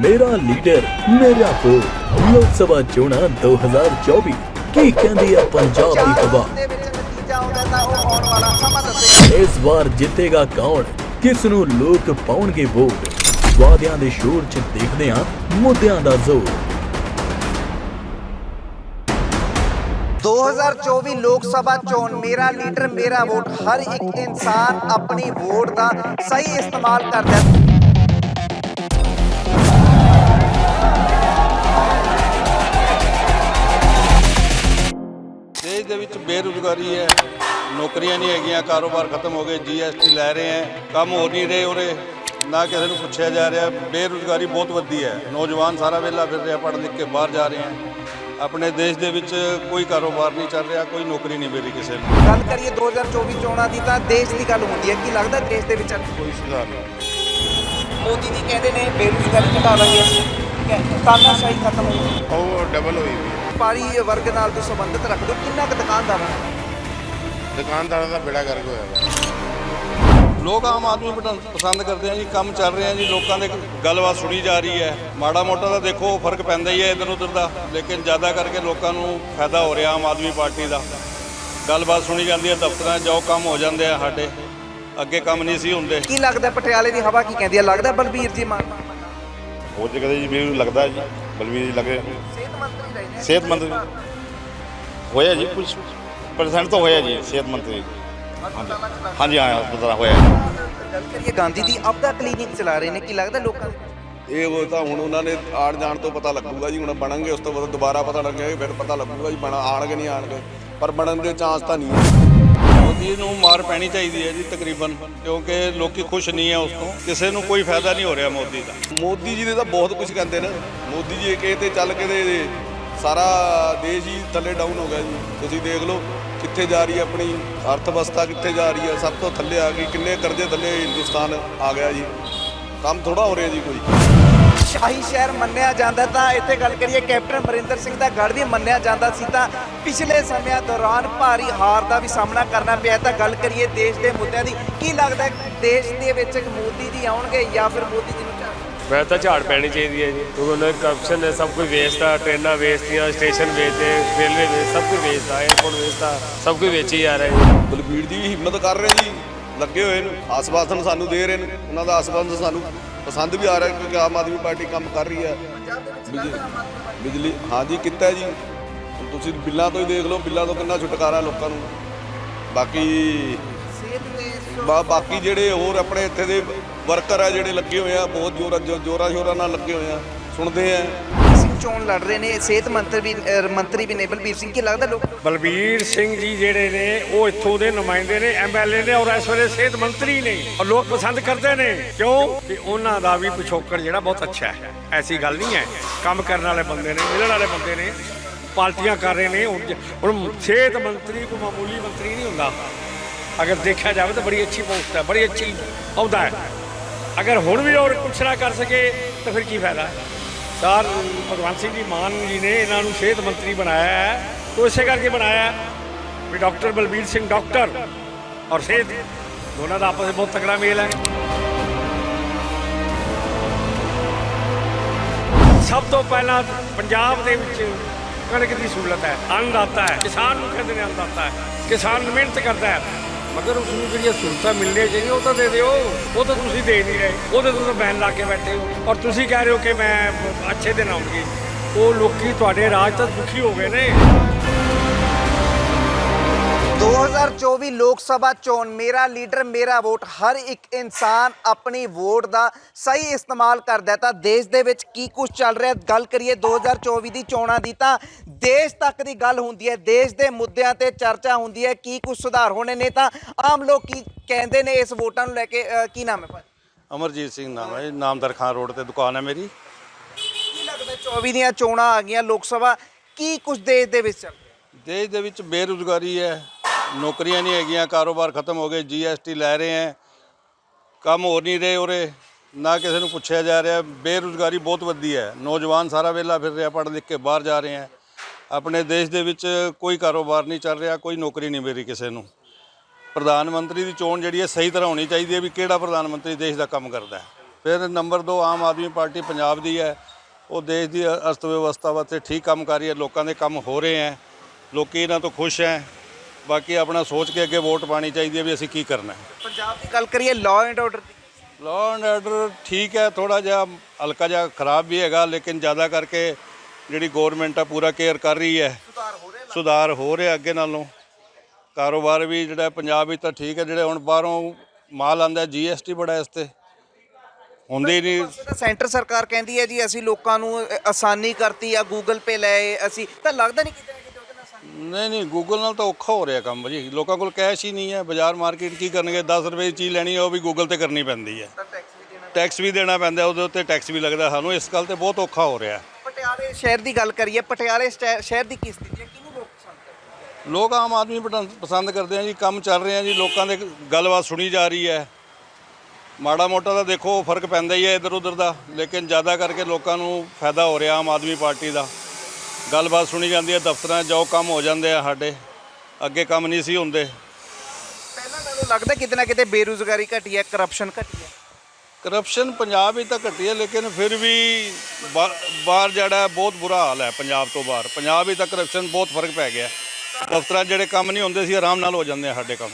ਮੇਰਾ ਲੀਡਰ ਮੇਰਾ ਵੋਟ ਲੋਕ ਸਭਾ ਚੋਣਾਂ 2024 ਕੀ ਕਹਿੰਦੀ ਹੈ ਪੰਜਾਬ ਦੀ ਹਵਾ? ਇਸ ਵਾਰ ਜਿੱਤੇਗਾ ਕੌਣ? ਕਿਸ ਨੂੰ ਲੋਕ ਪਾਉਣਗੇ ਵੋਟ? ਵਾਅਦਿਆਂ ਦੇ ਸ਼ੋਰ 'ਚ ਦੇਖਦੇ ਹਾਂ ਮੁੱਦਿਆਂ ਦਾ ਜ਼ੋਰ। 2024 ਲੋਕ ਸਭਾ ਚੋਣ ਮੇਰਾ ਲੀਡਰ ਮੇਰਾ ਵੋਟ। ਹਰ ਇੱਕ ਇਨਸਾਨ ਆਪਣੀ ਵੋਟ ਦਾ ਸਹੀ ਇਸਤੇਮਾਲ ਕਰਦਾ ਹੈ। ਦੇ ਵਿੱਚ ਬੇਰੁਜ਼ਗਾਰੀ ਹੈ ਨੌਕਰੀਆਂ ਨਹੀਂ ਹੈਗੀਆਂ ਕਾਰੋਬਾਰ ਖਤਮ ਹੋ ਗਏ ਜੀਐਸਟੀ ਲੈ ਰਹੇ ਹੈ ਕੰਮ ਹੋ ਨਹੀਂ ਰਹੇ ਉਰੇ ਨਾ ਕਿਸੇ ਨੂੰ ਪੁੱਛਿਆ ਜਾ ਰਿਹਾ ਬੇਰੁਜ਼ਗਾਰੀ ਬਹੁਤ ਵੱਧੀ ਹੈ। ਨੌਜਵਾਨ ਸਾਰਾ ਵੇਲਾ ਫਿਰ ਰਿਹਾ ਪੜ੍ਹ ਲਿਖ ਕੇ ਬਾਹਰ ਜਾ ਰਹੇ ਹੈ। ਆਪਣੇ ਦੇਸ਼ ਦੇ ਵਿੱਚ ਕੋਈ ਕਾਰੋਬਾਰ ਨਹੀਂ ਚੱਲ ਰਿਹਾ ਕੋਈ ਨੌਕਰੀ ਨਹੀਂ ਮਿਲ ਰਹੀ ਕਿਸੇ ਨੂੰ। ਗੱਲ ਕਰੀਏ 2024 ਚੋਣਾਂ ਦੀ ਤਾਂ ਦੇਸ਼ ਦੀ ਗੱਲ ਹੁੰਦੀ ਹੈ। ਕੀ ਲੱਗਦਾ ਦੇਸ਼ ਦੇ ਵਿੱਚ ਕੋਈ ਸੁਧਾਰ ਨਹੀਂ। ਮੋਦੀ ਜੀ ਕਹਿੰਦੇ ਨੇ ਬੇਰੁਜ਼ਗਾਰੀ ਘਟਾ ਲਾਂਗੇ ਅਸੀਂ। ਠੀਕ ਹੈ ਤਾਨਾਸ਼ਾਹੀ ਖਤਮ ਹੋ ਗਈ। ਉਹ ਡਬਲ ਹੋਈ ਵੀ ਹੈ। ਵਪਾਰੀ ਵਰਗ ਨਾਲ ਤੁਸੀਂ ਸੰਬੰਧਿਤ ਰੱਖਦੇ ਹੋ ਕਿੰਨਾ ਕੁ ਦੁਕਾਨਦਾਰਾਂ ਨਾਲ? ਦੁਕਾਨਦਾਰਾਂ ਦਾ ਬੇੜਾ ਗਰਕ ਹੋਇਆ ਵਾ। ਲੋਕ ਆਮ ਆਦਮੀ ਪਟੰ- ਪਸੰਦ ਕਰਦੇ ਆ ਜੀ ਕੰਮ ਚੱਲ ਰਿਹਾ ਜੀ ਲੋਕਾਂ ਦੇ ਗੱਲਬਾਤ ਸੁਣੀ ਜਾ ਰਹੀ ਹੈ। ਮਾੜਾ ਮੋਟਾ ਤਾਂ ਦੇਖੋ ਫ਼ਰਕ ਪੈਂਦਾ ਹੀ ਹੈ ਇਧਰ ਉਧਰ ਦਾ। ਲੇਕਿਨ ਜ਼ਿਆਦਾ ਕਰਕੇ ਲੋਕਾਂ ਨੂੰ ਫਾਇਦਾ ਹੋ ਰਿਹਾ ਆਮ ਆਦਮੀ ਪਾਰਟੀ ਦਾ। ਗੱਲਬਾਤ ਸੁਣੀ ਜਾਂਦੀ ਹੈ ਦਫ਼ਤਰਾਂ 'ਚ ਜਾਓ ਕੰਮ ਹੋ ਜਾਂਦੇ ਆ ਸਾਡੇ। ਅੱਗੇ ਕੰਮ ਨਹੀਂ ਸੀ ਹੁੰਦੇ। ਕੀ ਲੱਗਦਾ ਪਟਿਆਲੇ ਦੀ ਹਵਾ ਕੀ ਕਹਿੰਦੀ ਹੈ? ਲੱਗਦਾ ਬਲਬੀਰ ਜੀ ਮਾਨ? ਉਹ ਜਗ੍ਹਾ ਜੀ ਮੈਨੂੰ ਲੱਗਦਾ ਜੀ। ਬਲਵੀਰ ਜੀ ਲੱਗੇ। ਸਿਹਤ ਮੰਤਰੀ ਰਹੇ ਨੇ। ਸਿਹਤ ਮੰਤਰੀ। ਹੋਇਆ ਜੀ ਕੁਝ ਪਰਸੈਂਟ ਤਾਂ ਹੋਇਆ ਜੀ ਸਿਹਤ ਮੰਤਰੀ। ਹਾਂਜੀ ਹਾਂਜੀ ਹਾਂ ਪਤਾ ਹੋਇਆ ਗੱਲ ਕਰੀਏ ਗਾਂਧੀ ਦੀ ਆਪਦਾ ਕਲੀਨਿਕ ਚਲਾ ਰਹੇ ਨੇ ਕੀ ਲੱਗਦਾ ਲੋਕਾਂ ਇਹ ਉਹ ਤਾਂ ਹੁਣ ਉਹਨਾਂ ਨੇ ਆਣ ਜਾਣ ਤੋਂ ਪਤਾ ਲੱਗੂਗਾ ਜੀ ਹੁਣ ਬਣਨਗੇ ਉਸ ਤੋਂ ਬਾਅਦ ਦੁਬਾਰਾ ਪਤਾ ਲੱਗੇਗਾ ਫਿਰ ਪਤਾ ਲੱਗੂਗਾ ਜੀ ਬਣ ਆਣਗੇ ਨਹੀਂ ਆਣਗੇ ਪਰ ਬਣਨ ਦੇ ਚਾਂਸ ਤਾਂ ਨਹੀਂ ਹੈ। ਮੋਦੀ ਨੂੰ ਮਾਰ ਪੈਣੀ ਚਾਹੀਦੀ ਹੈ ਜੀ ਤਕਰੀਬਨ ਕਿਉਂਕਿ ਲੋਕੀ ਖੁਸ਼ ਨਹੀਂ ਹੈ ਉਸ ਤੋਂ ਕਿਸੇ ਨੂੰ ਕੋਈ ਫਾਇਦਾ ਨਹੀਂ ਹੋ ਰਿਹਾ ਮੋਦੀ ਦਾ। ਮੋਦੀ ਜੀ ਦੇ ਤਾਂ ਬਹੁਤ ਕੁਝ ਕਹਿੰਦੇ ਨੇ। ਮੋਦੀ ਜੀ ਇਹ ਤੇ ਚੱਲ ਕੇ ਤੇ ਸਾਰਾ ਦੇਸ਼ ਹੀ ਥੱਲੇ ਡਾਊਨ ਹੋ ਗਿਆ ਜੀ। ਤੁਸੀਂ ਦੇਖ ਲਓ ਕਿੱਥੇ ਜਾ ਰਹੀ ਹੈ ਆਪਣੀ ਅਰਥ ਵਿਵਸਥਾ ਕਿੱਥੇ ਜਾ ਰਹੀ ਹੈ, ਸਭ ਤੋਂ ਥੱਲੇ ਆ ਗਈ, ਕਿੰਨੇ ਕਰਜ਼ੇ ਥੱਲੇ ਹਿੰਦੁਸਤਾਨ ਆ ਗਿਆ ਜੀ। ਕੰਮ ਥੋੜਾ ਹੋ ਰਿਹਾ ਜੀ ਕੋਈ। ਸ਼ਾਹੀ ਸ਼ਹਿਰ ਮੰਨਿਆ ਜਾਂਦਾ ਤਾਂ ਇੱਥੇ ਗੱਲ ਕਰੀਏ, ਕੈਪਟਨ ਅਮਰਿੰਦਰ ਸਿੰਘ ਦਾ ਗੜ੍ਹ ਵੀ ਮੰਨਿਆ ਜਾਂਦਾ ਸੀ ਤਾਂ ਪਿਛਲੇ ਸਮਿਆਂ ਦੌਰਾਨ ਭਾਰੀ ਹਾਰ ਦਾ ਵੀ ਸਾਹਮਣਾ ਕਰਨਾ ਪਿਆ। ਤਾਂ ਗੱਲ ਕਰੀਏ ਦੇਸ਼ ਦੇ ਮੁੱਦਿਆਂ ਦੀ, ਕੀ ਲੱਗਦਾ ਦੇਸ਼ ਦੇ ਵਿੱਚ ਮੋਦੀ ਜੀ ਆਉਣਗੇ ਜਾਂ ਫਿਰ ਮੋਦੀ ਜੀ ਵੈਸੇ ਤਾਂ ਝਾੜ ਪੈਣੀ ਚਾਹੀਦੀ ਹੈ ਜੀ। ਕਿਉਂਕਿ ਉਹਨਾਂ ਕਰਪਸ਼ਨ ਨੇ ਸਭ ਕੁਝ ਵੇਚਤਾ ਟ੍ਰੇਨਾਂ ਵੇਚਤੀਆਂ ਸਟੇਸ਼ਨ ਵੇਚਦੇ ਰੇਲਵੇ ਵੇਚ ਸਭ ਕੁਝ ਵੇਚਦਾ ਏਅਰਪੋਰਟ ਵੇਚਦਾ ਸਭ ਕੁਝ ਵੇਚੀ ਜਾ ਰਿਹਾ ਜੀ। ਬਲਬੀਰ ਦੀ ਵੀ ਹਿੰਮਤ ਕਰ ਰਹੇ ਜੀ। ਲੱਗੇ ਹੋਏ ਨੇ, ਆਸਵਾਸਨ ਸਾਨੂੰ ਦੇ ਰਹੇ ਨੇ। ਉਹਨਾਂ ਦਾ ਆਸਵਾਸਨ ਸਾਨੂੰ ਪਸੰਦ ਵੀ ਆ ਰਿਹਾ ਕਿਉਂਕਿ ਆਮ ਆਦਮੀ ਪਾਰਟੀ ਕੰਮ ਕਰ ਰਹੀ ਹੈ। ਬਿਜਲੀ ਬਿਜਲੀ ਹਾਂਜੀ ਕੀਤਾ ਜੀ। ਤੁਸੀਂ ਬਿੱਲਾਂ ਤੋਂ ਹੀ ਦੇਖ ਲਓ, ਬਿੱਲਾਂ ਤੋਂ ਕਿੰਨਾ ਛੁਟਕਾਰਾ ਲੋਕਾਂ ਨੂੰ। ਬਾਕੀ ਬਾਕੀ ਜਿਹੜੇ ਹੋਰ ਆਪਣੇ ਇੱਥੇ ਦੇ ਵਰਕਰ ਆ ਜਿਹੜੇ ਲੱਗੇ ਹੋਏ ਆ ਬਹੁਤ ਜੋਰਾ ਜੋਰਾ ਸ਼ੋਰਾ ਨਾਲ ਲੱਗੇ ਹੋਏ ਆ। ਸੁਣਦੇ ਆ। ਸਿੰਘ ਚੋਣ ਲੜ ਰਹੇ ਨੇ ਸਿਹਤ ਮੰਤਰੀ ਵੀ ਮੰਤਰੀ ਵੀ ਨੇ ਬਲਬੀਰ ਸਿੰਘ ਕੀ ਲੱਗਦਾ ਲੋਕ ਬਲਬੀਰ ਸਿੰਘ ਜੀ ਜਿਹੜੇ ਨੇ ਉਹ ਇੱਥੋਂ ਦੇ ਨੁਮਾਇੰਦੇ ਨੇ ਐਮਐਲਏ ਨੇ ਔਰ ਇਸ ਵੇਲੇ ਸਿਹਤ ਮੰਤਰੀ ਨੇ। ਔਰ ਲੋਕ ਪਸੰਦ ਕਰਦੇ ਨੇ। ਕਿਉਂ? ਕਿ ਉਹਨਾਂ ਦਾ ਵੀ ਪਿਛੋਕੜ ਜਿਹੜਾ ਬਹੁਤ ਅੱਛਾ ਹੈ। ਐਸੀ ਗੱਲ ਨਹੀਂ ਹੈ। ਕੰਮ ਕਰਨ ਵਾਲੇ ਬੰਦੇ ਨੇ ਮਿਲਣ ਵਾਲੇ ਬੰਦੇ ਨੇ ਪਾਰਟੀਆਂ ਕਰ ਰਹੇ ਨੇ। ਹੁਣ ਸਿਹਤ ਮੰਤਰੀ ਕੋਈ ਮਾਮੂਲੀ ਮੰਤਰੀ ਨਹੀਂ ਹੁੰਦਾ। ਅਗਰ ਦੇਖਿਆ ਜਾਵੇ ਤਾਂ ਬੜੀ ਅੱਛੀ ਪੋਸਟ ਹੈ ਬੜੀ ਅੱਛੀ ਅਹੁਦਾ ਹੈ। ਅਗਰ ਹੁਣ ਵੀ ਔਰ ਕੁਛ ਨਾ ਕਰ ਸਕੇ, ਤਾਂ ਫਿਰ ਕੀ ਫਾਇਦਾ? ਸਰ ਭਗਵੰਤ ਸਿੰਘ ਜੀ, ਮਾਨ ਜੀ ਨੇ ਇਹਨਾਂ ਨੂੰ ਸਿਹਤ ਮੰਤਰੀ ਬਣਾਇਆ ਹੈ। ਉਹ ਇਸੇ ਕਰਕੇ ਬਣਾਇਆ ਵੀ ਡਾਕਟਰ ਬਲਬੀਰ ਸਿੰਘ ਡਾਕਟਰ ਔਰ ਸਿਹਤ, ਦੋਨਾਂ ਦਾ ਆਪਸ ਵਿੱਚ ਬਹੁਤ ਤਕੜਾ ਮੇਲ ਹੈ। ਸਭ ਤੋਂ ਪਹਿਲਾਂ ਪੰਜਾਬ ਦੇ ਵਿੱਚ ਕਣਕ ਦੀ ਸਹੂਲਤ ਹੈ ਅੰਨਦਾਤਾ ਹੈ, ਕਿਸਾਨ ਨੂੰ ਕਹਿੰਦੇ ਨੇ ਅੰਨਦਾਤਾ ਹੈ, ਕਿਸਾਨ ਮਿਹਨਤ ਕਰਦਾ ਹੈ। ਮਗਰ ਉਸ ਨੂੰ ਜਿਹੜੀਆਂ ਸਹੂਲਤਾਂ ਮਿਲਣੀਆਂ ਚਾਹੀਦੀਆਂ, ਉਹ ਤਾਂ ਦੇ ਦਿਓ। ਉਹ ਤਾਂ ਤੁਸੀਂ ਦੇ ਨਹੀਂ ਰਹੇ। ਉਹ ਤੋਂ ਤਾਂ ਬੈਨ ਲਾ ਕੇ ਬੈਠੇ ਹੋ। ਔਰ ਤੁਸੀਂ ਕਹਿ ਰਹੇ ਹੋ ਕਿ ਮੈਂ ਅੱਛੇ ਦਿਨ ਆਉਣਗੇ ਉਹ ਲੋਕੀ ਤੁਹਾਡੇ ਰਾਜ ਤਾਂ ਦੁਖੀ ਹੋ ਗਏ ਨੇ। 2024 ਲੋਕ ਸਭਾ ਚੋਣ ਮੇਰਾ ਲੀਡਰ ਮੇਰਾ ਵੋਟ ਹਰ ਇੱਕ ਇਨਸਾਨ ਆਪਣੀ ਵੋਟ ਦਾ ਸਹੀ ਇਸਤੇਮਾਲ ਕਰਦਾ ਹੈ। ਤਾਂ ਦੇਸ਼ ਦੇ ਵਿੱਚ ਕੀ ਕੁਝ ਚੱਲ ਰਿਹਾ? ਗੱਲ ਕਰੀਏ 2024 ਦੀ ਚੋਣਾਂ ਦੀ ਤਾਂ ਦੇਸ਼ ਤੱਕ ਦੀ ਗੱਲ ਹੁੰਦੀ ਹੈ ਦੇਸ਼ ਦੇ ਮੁੱਦਿਆਂ ਤੇ ਚਰਚਾ ਹੁੰਦੀ ਹੈ ਕੀ ਕੁਝ ਸੁਧਾਰ ਹੋਣੇ ਨੇ ਤਾਂ ਆਮ ਲੋਕ ਕੀ ਕਹਿੰਦੇ ਨੇ ਇਸ ਵੋਟਾਂ ਨੂੰ ਲੈ ਕੇ ਅਹ, ਕੀ ਨਾਮ ਹੈ ਅਮਰਜੀਤ ਸਿੰਘ ਨਾਮ ਹੈ ਜੀ, ਨਾਮਦਰ ਖਾਨ ਰੋਡ ਤੇ ਦੁਕਾਨ ਹੈ ਮੇਰੀ। ਕੀ ਲੱਗਦਾ 24 ਦੀਆਂ ਚੋਣਾਂ ਆ ਗਈਆਂ ਲੋਕ ਸਭਾ? ਕੀ ਕੁਝ ਦੇਸ਼ ਦੇ ਵਿੱਚ ਚੱਲ ਰਿਹਾ? ਦੇਸ਼ ਦੇ ਵਿੱਚ ਬੇਰੁਜ਼ਗਾਰੀ ਹੈ ਨੌਕਰੀਆਂ ਨਹੀਂ ਹੈਗੀਆਂ, ਕਾਰੋਬਾਰ ਖਤਮ ਹੋ ਗਏ ਜੀਐਸਟੀ ਲੈ ਰਹੇ ਹੈ। ਕੰਮ ਹੋ ਨਹੀਂ ਰਹੇ ਉਰੇ, ਨਾ ਕਿਸੇ ਨੂੰ ਪੁੱਛਿਆ ਜਾ ਰਿਹਾ। ਬੇਰੁਜ਼ਗਾਰੀ ਬਹੁਤ ਵੱਧੀ ਹੈ। ਨੌਜਵਾਨ ਸਾਰਾ ਵੇਲਾ ਫਿਰ ਰਿਹਾ, ਪੜ੍ਹ ਲਿਖ ਕੇ ਬਾਹਰ ਜਾ ਰਹੇ ਹੈ। ਆਪਣੇ ਦੇਸ਼ ਦੇ ਵਿੱਚ ਕੋਈ ਕਾਰੋਬਾਰ ਨਹੀਂ ਚੱਲ ਰਿਹਾ, ਕੋਈ ਨੌਕਰੀ ਨਹੀਂ ਮਿਲ ਰਹੀ ਕਿਸੇ ਨੂੰ। ਪ੍ਰਧਾਨ ਮੰਤਰੀ ਦੀ ਚੋਣ ਜਿਹੜੀ ਹੈ, ਸਹੀ ਤਰ੍ਹਾਂ ਹੋਣੀ ਚਾਹੀਦੀ ਹੈ ਵੀ ਕਿਹੜਾ ਪ੍ਰਧਾਨ ਮੰਤਰੀ ਦੇਸ਼ ਦਾ ਕੰਮ ਕਰਦਾ ਹੈ। ਫਿਰ ਨੰਬਰ 2 ਆਮ ਆਦਮੀ ਪਾਰਟੀ ਪੰਜਾਬ ਦੀ ਹੈ। ਉਹ ਦੇਸ਼ ਦੀ ਅਰਥ ਵਿਵਸਥਾ ਵਾਸਤੇ ਠੀਕ ਕੰਮ ਕਰ ਰਹੀ ਹੈ। ਲੋਕਾਂ ਦੇ ਕੰਮ ਹੋ ਰਹੇ ਹੈ। ਲੋਕੀ ਇਹਨਾਂ ਤੋਂ ਖੁਸ਼ ਹੈ। ਬਾਕੀ ਆਪਣਾ ਸੋਚ ਕੇ ਅੱਗੇ ਵੋਟ ਪਾਣੀ ਚਾਹੀਦੀ ਹੈ ਵੀ ਅਸੀਂ ਕੀ ਕਰਨਾ ਹੈ। ਪੰਜਾਬ ਦੀ ਗੱਲ ਕਰੀਏ ਲਾਅ ਐਂਡ ਆਰਡਰ ਦੀ। ਲਾਅ ਐਂਡ ਆਰਡਰ ਠੀਕ ਹੈ ਥੋੜਾ ਜਿਹਾ ਹਲਕਾ ਜਿਹਾ ਖਰਾਬ ਵੀ ਹੈਗਾ ਲੇਕਿਨ ਜ਼ਿਆਦਾ ਕਰਕੇ ਜਿਹੜੀ ਗਵਰਨਮੈਂਟ ਆ ਪੂਰਾ ਕੇਅਰ ਕਰ ਰਹੀ ਹੈ। ਸੁਧਾਰ ਹੋ ਰਿਹਾ ਸੁਧਾਰ ਹੋ ਰਿਹਾ ਅੱਗੇ ਨਾਲੋਂ। ਕਾਰੋਬਾਰ ਵੀ ਜਿਹੜਾ ਪੰਜਾਬ ਵਿੱਚ ਤਾਂ ਠੀਕ ਹੈ ਜਿਹੜੇ ਹੁਣ ਬਾਹਰੋਂ ਮਾਲ ਆਂਦਾ ਜੀਐਸਟੀ ਬੜਾ ਇਸ ਤੇ। ਹੁੰਦੇ ਨਹੀਂ। ਸੈਂਟਰ ਸਰਕਾਰ ਕਹਿੰਦੀ ਹੈ ਜੀ ਅਸੀਂ ਲੋਕਾਂ ਨੂੰ ਆਸਾਨੀ ਕਰਤੀ ਆ ਗੂਗਲ ਪੇ ਲਏ ਅਸੀਂ ਤਾਂ ਲੱਗਦਾ ਨਹੀਂ ਕਿਤੇ ਨਹੀਂ ਨਹੀਂ ਗੂਗਲ ਨਾਲ ਤਾਂ ਔਖਾ ਹੋ ਰਿਹਾ ਕੰਮ ਜੀ ਲੋਕਾਂ ਕੋਲ ਕੈਸ਼ ਹੀ ਨਹੀਂ ਹੈ। ਬਾਜ਼ਾਰ ਮਾਰਕੀਟ ਕੀ ਕਰਨਗੇ? 10 ਰੁਪਏ ਦੀ ਚੀਜ਼ ਲੈਣੀ ਹੈ ਉਹ ਵੀ ਗੂਗਲ ਤੇ ਕਰਨੀ ਪੈਂਦੀ ਹੈ। ਟੈਕਸ ਵੀ ਦੇਣਾ। ਟੈਕਸ ਵੀ ਦੇਣਾ ਪੈਂਦਾ ਉਹਦੇ ਉੱਤੇ ਟੈਕਸ ਵੀ ਲੱਗਦਾ ਸਾਨੂੰ। ਇਸ ਗੱਲ ਤੇ ਬਹੁਤ ਔਖਾ ਹੋ ਰਿਹਾ। ਪਟਿਆਲੇ ਸ਼ਹਿਰ ਦੀ ਗੱਲ ਕਰੀਏ ਪਟਿਆਲੇ ਸ਼ਹਿ- ਸ਼ਹਿਰ ਦੀ ਕੀ ਸਥਿਤੀ ਹੈ? ਕਿਹਨੂੰ ਲੋਕ ਪਸੰਦ ਕਰਦੇ ਲੋਕ ਆਮ ਆਦਮੀ ਪਟੰ- ਪਸੰਦ ਕਰਦੇ ਆ ਜੀ ਕੰਮ ਚੱਲ ਰਿਹਾ ਜੀ ਲੋਕਾਂ ਦੇ ਗੱਲਬਾਤ ਸੁਣੀ ਜਾ ਰਹੀ ਹੈ। ਮਾੜਾ ਮੋਟਾ ਤਾਂ ਦੇਖੋ ਫ਼ਰਕ ਪੈਂਦਾ ਹੀ ਹੈ ਇਧਰ ਉਧਰ ਦਾ ਲੇਕਿਨ ਜ਼ਿਆਦਾ ਕਰਕੇ ਲੋਕਾਂ ਨੂੰ ਫਾਇਦਾ ਹੋ ਰਿਹਾ ਆਮ ਆਦਮੀ ਪਾਰਟੀ ਦਾ। ਗੱਲਬਾਤ ਸੁਣੀ ਜਾਂਦੀ ਹੈ ਦਫ਼ਤਰਾਂ 'ਚ ਜਾਓ ਕੰਮ ਹੋ ਜਾਂਦੇ ਆ ਸਾਡੇ। ਅੱਗੇ ਕੰਮ ਨਹੀਂ ਸੀ ਹੁੰਦੇ। ਪਹਿਲਾਂ ਨਾਲੋਂ ਲੱਗਦਾ ਕਿਤੇ ਨਾ ਕਿਤੇ ਬੇਰੁਜ਼ਗਾਰੀ ਘਟੀ ਹੈ ਕਰਪਸ਼ਨ ਘਟੀ ਹੈ? ਕਰਪਸ਼ਨ ਪੰਜਾਬ ਵਿੱਚ ਤਾਂ ਘਟੀ ਹੈ ਲੇਕਿਨ ਫਿਰ ਵੀ ਬਾ- ਬਾਹਰ ਜਿਹੜਾ ਹੈ, ਬਹੁਤ ਬੁਰਾ ਹਾਲ ਹੈ ਪੰਜਾਬ ਤੋਂ ਬਾਹਰ। ਪੰਜਾਬ ਵਿੱਚ ਤਾਂ ਕਰਪਸ਼ਨ ਬਹੁਤ ਫ਼ਰਕ ਪੈ ਗਿਆ ਦਫ਼ਤਰਾਂ 'ਚ ਜਿਹੜੇ ਕੰਮ ਨਹੀਂ ਹੁੰਦੇ ਸੀ ਆਰਾਮ ਨਾਲ ਹੋ ਜਾਂਦੇ ਆ ਸਾਡੇ ਕੰਮ।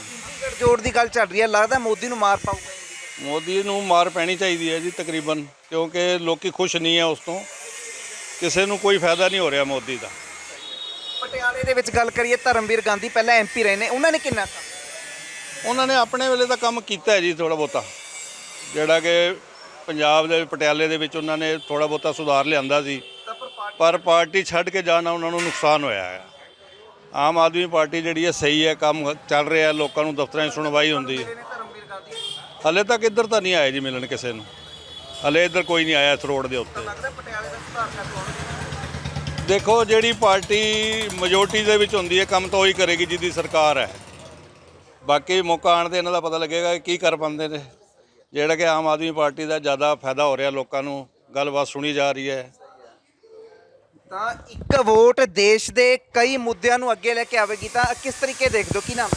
ਜੋੜ ਦੀ ਗੱਲ ਚੱਲ ਰਹੀ ਹੈ ਲੱਗਦਾ ਮੋਦੀ ਨੂੰ ਮਾਰ ਪਾਊਗਾ। ਮੋਦੀ ਨੂੰ ਮਾਰ ਪੈਣੀ ਚਾਹੀਦੀ ਹੈ ਜੀ ਤਕਰੀਬਨ ਕਿਉਂਕਿ ਲੋਕੀ ਖੁਸ਼ ਨਹੀਂ ਹੈ ਉਸ ਤੋਂ। ਕਿਸੇ ਨੂੰ ਕੋਈ ਫਾਇਦਾ ਨਹੀਂ ਹੋ ਰਿਹਾ ਮੋਦੀ ਦਾ। ਪਟਿਆਲੇ ਦੇ ਵਿੱਚ ਗੱਲ ਕਰੀਏ ਧਰਮਵੀਰ ਗਾਂਧੀ ਪਹਿਲਾਂ ਐਮਪੀ ਰਹੇ ਨੇ। ਉਹਨਾਂ ਨੇ ਕਿੰਨਾ ਕੰਮ ਉਹਨਾਂ ਨੇ ਆਪਣੇ ਵੇਲੇ ਤਾਂ ਕੰਮ ਕੀਤਾ ਹੈ ਜੀ ਥੋੜਾ ਬਹੁਤਾ। ਜਿਹੜਾ ਕਿ ਪੰਜਾਬ ਦੇ ਪਟਿਆਲੇ ਦੇ ਵਿੱਚ ਉਹਨਾਂ ਨੇ ਥੋੜਾ ਬਹੁਤਾ ਸੁਧਾਰ ਲਿਆਂਦਾ ਸੀ। ਪਰ ਪਾਰਟੀ ਪਰ ਪਾਰਟੀ ਛੱਡ ਕੇ ਜਾਣਾ ਉਹਨਾਂ ਨੂੰ ਨੁਕਸਾਨ ਹੋਇਆ ਹੈ। ਆਮ ਆਦਮੀ ਪਾਰਟੀ ਜਿਹੜੀ ਹੈ ਸਹੀ ਹੈ ਕੰਮ ਚੱਲ ਰਿਹਾ ਲੋਕਾਂ ਨੂੰ ਦਫ਼ਤਰਾਂ 'ਚ ਸੁਣਵਾਈ ਹੁੰਦੀ ਹੈ। ਹਲੇ ਤੱਕ ਇੱਧਰ ਤਾਂ ਨਹੀਂ ਆਏ ਜੀ ਮਿਲਣ ਕਿਸੇ ਨੂੰ। ਹਲੇ ਇੱਧਰ ਕੋਈ ਨਹੀਂ ਆਇਆ ਇਸ ਰੋਡ ਦੇ ਉੱਤੇ। ਲੱਗਦਾ ਪਟਿਆਲੇ ਦਾ ਸੁਧਾਰ ਕਰ ਪਾਉਣਗੇ ਦੇਖੋ ਜਿਹੜੀ ਪਾਰਟੀ ਮੈਜੋਰਟੀ ਦੇ ਵਿੱਚ ਹੁੰਦੀ ਹੈ ਕੰਮ ਤਾਂ ਉਹੀ ਕਰੇਗੀ ਜਿਹਦੀ ਸਰਕਾਰ ਹੈ। ਬਾਕੀ ਮੌਕਾ ਆਣ ਤੇ ਇਹਨਾਂ ਦਾ ਪਤਾ ਲੱਗੇਗਾ ਕਿ ਕੀ ਕਰ ਪਾਉਂਦੇ ਨੇ। ਜਿਹੜਾ ਕਿ ਆਮ ਆਦਮੀ ਪਾਰਟੀ ਦਾ ਜ਼ਿਆਦਾ ਫਾਇਦਾ ਹੋ ਰਿਹਾ ਲੋਕਾਂ ਨੂੰ ਗੱਲਬਾਤ ਸੁਣੀ ਜਾ ਰਹੀ ਹੈ। ਤਾਂ ਇੱਕ ਵੋਟ ਦੇਸ਼ ਦੇ ਕਈ ਮੁੱਦਿਆਂ ਨੂੰ ਅੱਗੇ ਲੈ ਕੇ ਆਵੇਗੀ ਤਾਂ ਕਿਸ ਤਰੀਕੇ ਦੇਖਦੇ ਹੋ? ਕੀ ਨਾਮ